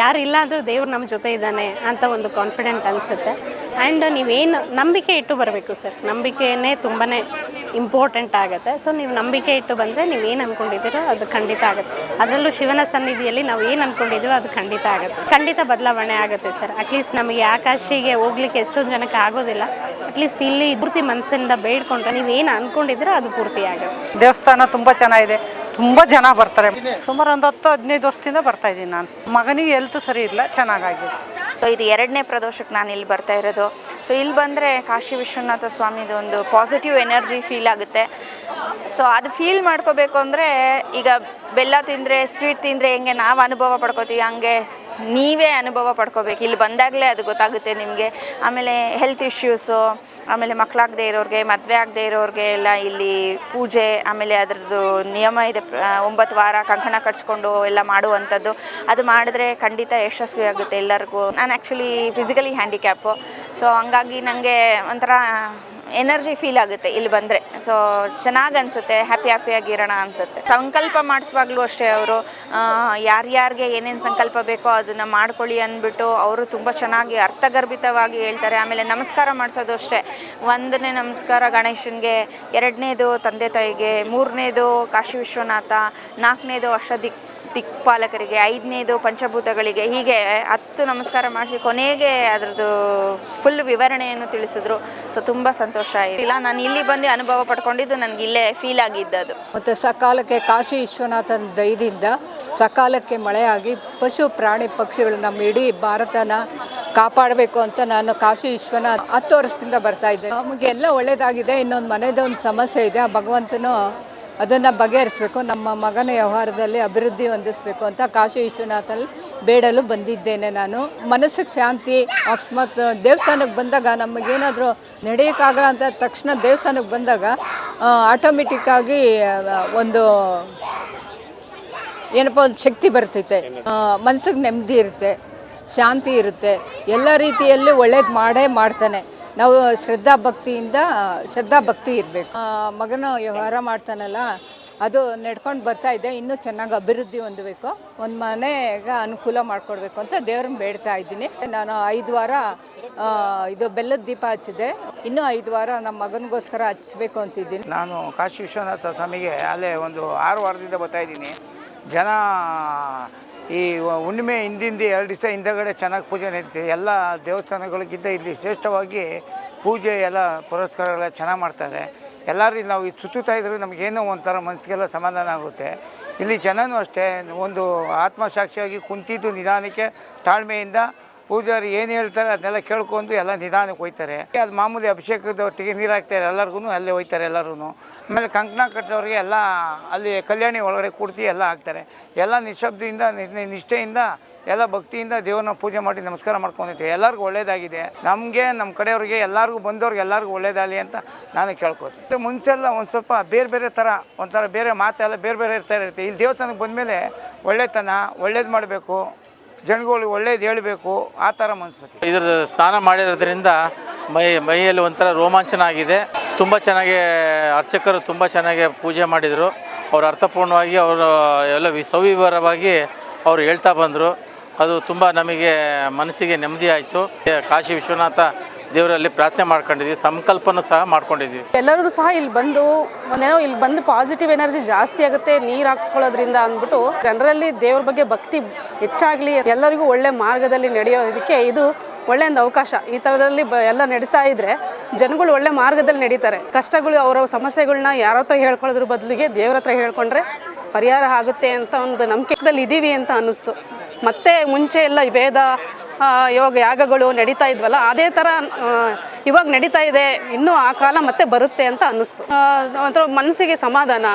ಯಾರು ಇಲ್ಲ ಅಂದರೂ ದೇವ್ರು ನಮ್ಮ ಜೊತೆ ಇದ್ದಾನೆ ಅಂತ ಒಂದು ಕಾನ್ಫಿಡೆಂಟ್ ಅನಿಸುತ್ತೆ. ಆ್ಯಂಡ್ ನೀವೇನು ನಂಬಿಕೆ ಇಟ್ಟು ಬರಬೇಕು ಸರ್ ನಂಬಿಕೆಯೇ ತುಂಬಾ ಇಂಪಾರ್ಟೆಂಟ್ ಆಗುತ್ತೆ. ಸೊ ನೀವು ನಂಬಿಕೆ ಇಟ್ಟು ಬಂದರೆ ನೀವೇನು ಅಂದ್ಕೊಂಡಿದ್ದೀರೋ ಅದು ಖಂಡಿತ ಆಗುತ್ತೆ. ಅದರಲ್ಲೂ ಶಿವನ ಸನ್ನಿಧಿಯಲ್ಲಿ ನಾವು ಏನು ಅಂದ್ಕೊಂಡಿದ್ದೀವೋ ಅದು ಖಂಡಿತ ಆಗುತ್ತೆ. ಖಂಡಿತ ಬದಲಾವಣೆ ಆಗುತ್ತೆ ಸರ್ ಅಟ್ಲೀಸ್ಟ್ ನಮಗೆ ಆಕಾಶಿಗೆ ಹೋಗ್ಲಿಕ್ಕೆ ಎಷ್ಟೊಂದು ಜನಕ್ಕೆ ಆಗೋದಿಲ್ಲ. ಅಟ್ಲೀಸ್ಟ್ ಇಲ್ಲಿ ಪೂರ್ತಿ ಮನಸ್ಸಿಂದ ಬೇಡ್ಕೊಂಡ್ರೆ ಏನು ಅನ್ಕೊಂಡಿದ್ರೆ ಅದು ಪೂರ್ತಿ ಆಗುತ್ತೆ ದೇವಸ್ಥಾನ ತುಂಬ ಚೆನ್ನಾಗಿದೆ. ತುಂಬ ಜನ ಬರ್ತಾರೆ. ಸುಮಾರು ಒಂದು ಹತ್ತು ಹದಿನೈದು ವರ್ಷದಿಂದ ಬರ್ತಾ ಇದ್ದೀನಿ ನಾನು. ಮಗನಿಗೆ ಹೆಲ್ತ್ ಸರಿ ಇಲ್ಲ ಚೆನ್ನಾಗಾಗಿದೆ. ಸೊ ಇದು ಎರಡನೇ ಪ್ರದೋಷಕ್ಕೆ ನಾನು ಇಲ್ಲಿ ಬರ್ತಾ ಇರೋದು. ಸೊ ಇಲ್ಲಿ ಬಂದರೆ ಕಾಶಿ ವಿಶ್ವನಾಥ ಸ್ವಾಮಿದು ಒಂದು ಪಾಸಿಟಿವ್ ಎನರ್ಜಿ ಫೀಲ್ ಆಗುತ್ತೆ. ಸೊ ಅದು ಫೀಲ್ ಮಾಡ್ಕೋಬೇಕು ಅಂದರೆ ಈಗ ಬೆಲ್ಲ ತಿಂದರೆ ಸ್ವೀಟ್ ತಿಂದರೆ ಹೆಂಗೆ ನಾವು ಅನುಭವ ಪಡ್ಕೋತೀವಿ ಹಂಗೆ ನೀವೇ ಅನುಭವ ಪಡ್ಕೋಬೇಕು. ಇಲ್ಲಿ ಬಂದಾಗಲೇ ಅದು ಗೊತ್ತಾಗುತ್ತೆ ನಿಮಗೆ. ಆಮೇಲೆ ಹೆಲ್ತ್ ಇಶ್ಯೂಸು ಆಮೇಲೆ ಮಕ್ಕಳಾಗದೇ ಇರೋರಿಗೆ, ಮದುವೆ ಆಗದೆ ಇರೋರಿಗೆ ಎಲ್ಲ ಇಲ್ಲಿ ಪೂಜೆ, ಆಮೇಲೆ ಅದರದ್ದು ನಿಯಮ ಇದೆ. ಒಂಬತ್ತು ವಾರ ಕಂಕಣ ಕಟ್ಸ್ಕೊಂಡು ಎಲ್ಲ ಮಾಡುವಂಥದ್ದು. ಅದು ಮಾಡಿದ್ರೆ ಖಂಡಿತ ಯಶಸ್ವಿ ಆಗುತ್ತೆ ಎಲ್ಲರಿಗೂ. ನಾನು ಆ್ಯಕ್ಚುಲಿ ಫಿಸಿಕಲಿ ಹ್ಯಾಂಡಿಕ್ಯಾಪು ಸೊ ಹಂಗಾಗಿ ನನಗೆ ಒಂಥರ ಎನರ್ಜಿ ಫೀಲ್ ಆಗುತ್ತೆ ಇಲ್ಲಿ ಬಂದರೆ. ಸೊ ಚೆನ್ನಾಗಿ ಅನಿಸುತ್ತೆ ಹ್ಯಾಪಿ ಹ್ಯಾಪಿಯಾಗಿರೋಣ ಅನಿಸುತ್ತೆ. ಸಂಕಲ್ಪ ಮಾಡಿಸುವಾಗಲೂ ಅಷ್ಟೇ ಅವರು ಯಾರ್ಯಾರಿಗೆ ಏನೇನು ಸಂಕಲ್ಪ ಬೇಕೋ ಅದನ್ನು ಮಾಡ್ಕೊಳ್ಳಿ ಅಂದ್ಬಿಟ್ಟು ಅವರು ತುಂಬ ಚೆನ್ನಾಗಿ ಅರ್ಥಗರ್ಭಿತವಾಗಿ ಹೇಳ್ತಾರೆ. ಆಮೇಲೆ ನಮಸ್ಕಾರ ಮಾಡಿಸೋದು ಅಷ್ಟೇ. ಒಂದನೇ ನಮಸ್ಕಾರ ಗಣೇಶನಿಗೆ, ಎರಡನೇದು ತಂದೆ ತಾಯಿಗೆ, ಮೂರನೇದು ಕಾಶಿ ವಿಶ್ವನಾಥ, ನಾಲ್ಕನೇದು ಅಷ್ಟದಿಕ್ ದಿಕ್ಪಾಲಕರಿಗೆ ಐದನೇದು ಪಂಚಭೂತಗಳಿಗೆ ಹೀಗೆ ಹತ್ತು ನಮಸ್ಕಾರ ಮಾಡಿಸಿ ಕೊನೆಗೆ ಅದರದ್ದು ಫುಲ್ ವಿವರಣೆಯನ್ನು ತಿಳಿಸಿದ್ರು. ಸೊ ತುಂಬ ಸಂತೋಷ ಆಯಿತು. ಇಲ್ಲ, ನಾನು ಇಲ್ಲಿ ಬಂದು ಅನುಭವ ಪಡ್ಕೊಂಡಿದ್ದು ನನಗೆ ಇಲ್ಲೇ ಫೀಲ್ ಆಗಿದ್ದದು ಮತ್ತು ಸಕಾಲಕ್ಕೆ ಕಾಶಿ ವಿಶ್ವನಾಥನ ದೈದಿಂದ ಸಕಾಲಕ್ಕೆ ಮಳೆಯಾಗಿ ಪಶು ಪ್ರಾಣಿ ಪಕ್ಷಿಗಳು ನಮ್ಮ ಇಡೀ ಭಾರತನ ಕಾಪಾಡಬೇಕು ಅಂತ ನಾನು ಕಾಶಿ ವಿಶ್ವನಾಥ್ ಹತ್ತು ವರ್ಷದಿಂದ ಬರ್ತಾ ಇದ್ದೆ. ನಮಗೆಲ್ಲ ಒಳ್ಳೇದಾಗಿದೆ, ಇನ್ನೊಂದು ಮನೆಯದೊಂದು ಒಂದು ಸಮಸ್ಯೆ ಇದೆ. ಆ ಭಗವಂತನು ಅದನ್ನು ಬಗೆಹರಿಸಬೇಕು, ನಮ್ಮ ಮಗನ ವ್ಯವಹಾರದಲ್ಲಿ ಅಭಿವೃದ್ಧಿ ಹೊಂದಿಸಬೇಕು ಅಂತ ಕಾಶಿ ವಿಶ್ವನಾಥಲ್ಲಿ ಬೇಡಲು ಬಂದಿದ್ದೇನೆ ನಾನು. ಮನಸ್ಸಿಗೆ ಶಾಂತಿ, ಅಕಸ್ಮಾತ್ ದೇವಸ್ಥಾನಕ್ಕೆ ಬಂದಾಗ ನಮಗೇನಾದರೂ ನಡೆಯೋಕ್ಕಾಗಲ್ಲ ಅಂತ ತಕ್ಷಣ ದೇವಸ್ಥಾನಕ್ಕೆ ಬಂದಾಗ ಆಟೋಮೆಟಿಕ್ಕಾಗಿ ಒಂದು ಏನಪ್ಪ, ಒಂದು ಶಕ್ತಿ ಬರ್ತೈತೆ. ಮನಸ್ಸಿಗೆ ನೆಮ್ಮದಿ ಇರುತ್ತೆ, ಶಾಂತಿ ಇರುತ್ತೆ. ಎಲ್ಲ ರೀತಿಯಲ್ಲಿ ಒಳ್ಳೇದು ಮಾಡೇ ಮಾಡ್ತಾನೆ. ನಾವು ಶ್ರದ್ಧಾ ಭಕ್ತಿಯಿಂದ, ಶ್ರದ್ಧಾ ಭಕ್ತಿ ಇರಬೇಕು. ಮಗನ ವ್ಯವಹಾರ ಮಾಡ್ತಾನಲ್ಲ, ಅದು ನಡ್ಕೊಂಡು ಬರ್ತಾ ಇದೆ, ಇನ್ನೂ ಚೆನ್ನಾಗಿ ಅಭಿವೃದ್ಧಿ ಹೊಂದಬೇಕು. ಒಂದು ಮನೆಗೆ ಅನುಕೂಲ ಮಾಡಿಕೊಡ್ಬೇಕು ಅಂತ ದೇವ್ರನ್ನ ಬೇಡ್ತಾ ಇದ್ದೀನಿ. ನಾನು ಐದು ವಾರ ಇದು ಬೆಲ್ಲದ ದೀಪ ಹಚ್ಚಿದೆ. ಇನ್ನೂ ಐದು ವಾರ ನಮ್ಮ ಮಗನಿಗೋಸ್ಕರ ಹಚ್ಚಬೇಕು ಅಂತಿದ್ದೀನಿ. ನಾನು ಕಾಶಿ ವಿಶ್ವನಾಥ ಸ್ವಾಮಿಗೆ ಅಲ್ಲೇ ಒಂದು ಆರು ವಾರದಿಂದ ಬರ್ತಾ ಇದ್ದೀನಿ. ಜನ ಈ ಹುಣ್ಣಿಮೆ ಹಿಂದಿಂದ ಎರಡು ದಿವಸ ಹಿಂದಗಡೆ ಚೆನ್ನಾಗಿ ಪೂಜೆ ನಡೀತಿದೆ. ಎಲ್ಲ ದೇವಸ್ಥಾನಗಳಿಗಿಂತ ಇಲ್ಲಿ ಶ್ರೇಷ್ಠವಾಗಿ ಪೂಜೆ ಎಲ್ಲ ಪುರಸ್ಕಾರಗಳೆಲ್ಲ ಚೆನ್ನಾಗಿ ಮಾಡ್ತಾರೆ. ಎಲ್ಲರೂ ಇಲ್ಲಿ ನಾವು ಸುತ್ತುತ್ತಾ ಇದ್ರೆ ನಮಗೇನೋ ಒಂಥರ ಮನಸ್ಸಿಗೆಲ್ಲ ಸಮಾಧಾನ ಆಗುತ್ತೆ. ಇಲ್ಲಿ ಜನನೂ ಅಷ್ಟೇ, ಒಂದು ಆತ್ಮಸಾಕ್ಷಿಯಾಗಿ ಕುಂತಿದ್ದು ನಿಧಾನಕ್ಕೆ ತಾಳ್ಮೆಯಿಂದ ಪೂಜಾರಿ ಏನು ಹೇಳ್ತಾರೆ ಅದನ್ನೆಲ್ಲ ಕೇಳ್ಕೊಂಡು ಎಲ್ಲ ನಿಧಾನಕ್ಕೆ ಹೋಯ್ತಾರೆ. ಅದು ಮಾಮೂಲಿ ಅಭಿಷೇಕದ ಒಟ್ಟಿಗೆ ನೀರು ಹಾಕ್ತಾರೆ ಎಲ್ಲರಿಗೂ ಅಲ್ಲೇ ಹೋಯ್ತಾರೆ ಎಲ್ಲರೂ ಆಮೇಲೆ ಕಂಕಣ ಕಟ್ಟೋರಿಗೆ ಎಲ್ಲ ಅಲ್ಲಿ ಕಲ್ಯಾಣಿ ಒಳಗಡೆ ಕೂಡ್ತಿ ಎಲ್ಲ ಹಾಕ್ತಾರೆ. ಎಲ್ಲ ನಿಶಬ್ದದಿಂದ, ನಿ- ನಿಷ್ಠೆಯಿಂದ, ಎಲ್ಲ ಭಕ್ತಿಯಿಂದ ದೇವ್ರನ್ನ ಪೂಜೆ ಮಾಡಿ ನಮಸ್ಕಾರ ಮಾಡ್ಕೊಂಡಿದ್ದೆ ಎಲ್ಲರಿಗೂ ಒಳ್ಳೇದಾಗಿದೆ. ನಮಗೆ ನಮ್ಮ ಕಡೆಯವ್ರಿಗೆ, ಎಲ್ಲರಿಗೂ ಬಂದವ್ರಿಗೆ ಎಲ್ಲರಿಗೂ ಒಳ್ಳೇದಾಗಲಿ ಅಂತ ನಾನು ಕೇಳ್ಕೊತೀನಿ. ಮುಂಚೆಲ್ಲ ಒಂದು ಸ್ವಲ್ಪ ಬೇರೆ ಬೇರೆ ಥರ ಒಂಥರ ಬೇರೆ ಮಾತೆಲ್ಲ ಬೇರೆ ಬೇರೆ ಇರ್ತಾ ಇರುತ್ತೆ. ಇಲ್ಲಿ ದೇವಸ್ಥಾನಕ್ಕೆ ಬಂದಮೇಲೆ ಒಳ್ಳೆತನ, ಒಳ್ಳೇದು ಮಾಡಬೇಕು. ಜನಗಳಿಗೆ ಒಳ್ಳೇದು ಹೇಳಬೇಕು, ಆ ಥರ ಮನಸ್ಪತಿ. ಇದ್ರ ಸ್ನಾನ ಮಾಡಿರೋದ್ರಿಂದ ಮೈ, ಮೈಯಲ್ಲಿ ಒಂಥರ ರೋಮಾಂಚನ ಆಗಿದೆ ತುಂಬ ಚೆನ್ನಾಗಿ ಅರ್ಚಕರು ತುಂಬ ಚೆನ್ನಾಗಿ ಪೂಜೆ ಮಾಡಿದರು. ಅವರು ಅರ್ಥಪೂರ್ಣವಾಗಿ ಅವರು, ಎಲ್ಲ ಸವಿವರವಾಗಿ ಅವರು ಹೇಳ್ತಾ ಬಂದರು. ಅದು ತುಂಬ ನಮಗೆ ಮನಸ್ಸಿಗೆ ನೆಮ್ಮದಿ ಆಯಿತು. ಕಾಶಿ ವಿಶ್ವನಾಥ ದೇವರಲ್ಲಿ ಪ್ರಾರ್ಥನೆ ಮಾಡ್ಕೊಂಡಿದ್ವಿ ಸಂಕಲ್ಪನೂ ಸಹ ಮಾಡ್ಕೊಂಡಿದ್ವಿ ಎಲ್ಲರೂ ಸಹ ಇಲ್ಲಿ ಬಂದು, ಒಂದೇನೋ ಇಲ್ಲಿ ಬಂದು ಪಾಸಿಟಿವ್ ಎನರ್ಜಿ ಜಾಸ್ತಿ ಆಗುತ್ತೆ, ನೀರು ಹಾಕ್ಸ್ಕೊಳ್ಳೋದ್ರಿಂದ ಅಂದ್ಬಿಟ್ಟು ಜನರಲ್ಲಿ ದೇವ್ರ ಬಗ್ಗೆ ಭಕ್ತಿ ಹೆಚ್ಚಾಗಲಿ, ಎಲ್ಲರಿಗೂ ಒಳ್ಳೆ ಮಾರ್ಗದಲ್ಲಿ ನಡೆಯೋದಕ್ಕೆ ಇದು ಒಳ್ಳೆ ಒಂದು ಅವಕಾಶ. ಈ ಥರದಲ್ಲಿ ಬ, ಎಲ್ಲ ನಡೀತಾ ಇದ್ರೆ ಜನಗಳು ಒಳ್ಳೆ ಮಾರ್ಗದಲ್ಲಿ ನಡೀತಾರೆ. ಕಷ್ಟಗಳು ಅವರ ಸಮಸ್ಯೆಗಳನ್ನ ಯಾರ ಹತ್ರ ಹೇಳ್ಕೊಳ್ಳೋದ್ರ ಬದಲಿಗೆ ದೇವ್ರ ಹತ್ರ ಹೇಳ್ಕೊಂಡ್ರೆ ಪರಿಹಾರ ಆಗುತ್ತೆ ಅಂತ ಒಂದು ನಂಬಿಕೆದಲ್ಲಿ ಇದ್ದೀವಿ ಅಂತ ಅನ್ನಿಸ್ತು. ಮತ್ತೆ ಮುಂಚೆ ಎಲ್ಲ ವೇದ ಯೋಗ ಯಾಗಗಳು ನಡೀತಾ ಇದ್ವಲ್ಲ, ಅದೇ ಥರ ಇವಾಗ ನಡೀತಾ ಇದೆ, ಇನ್ನೂ ಆ ಕಾಲ ಮತ್ತೆ ಬರುತ್ತೆ ಅಂತ ಅನ್ನಿಸ್ತು. ಒಂಥರ ಮನಸ್ಸಿಗೆ ಸಮಾಧಾನ.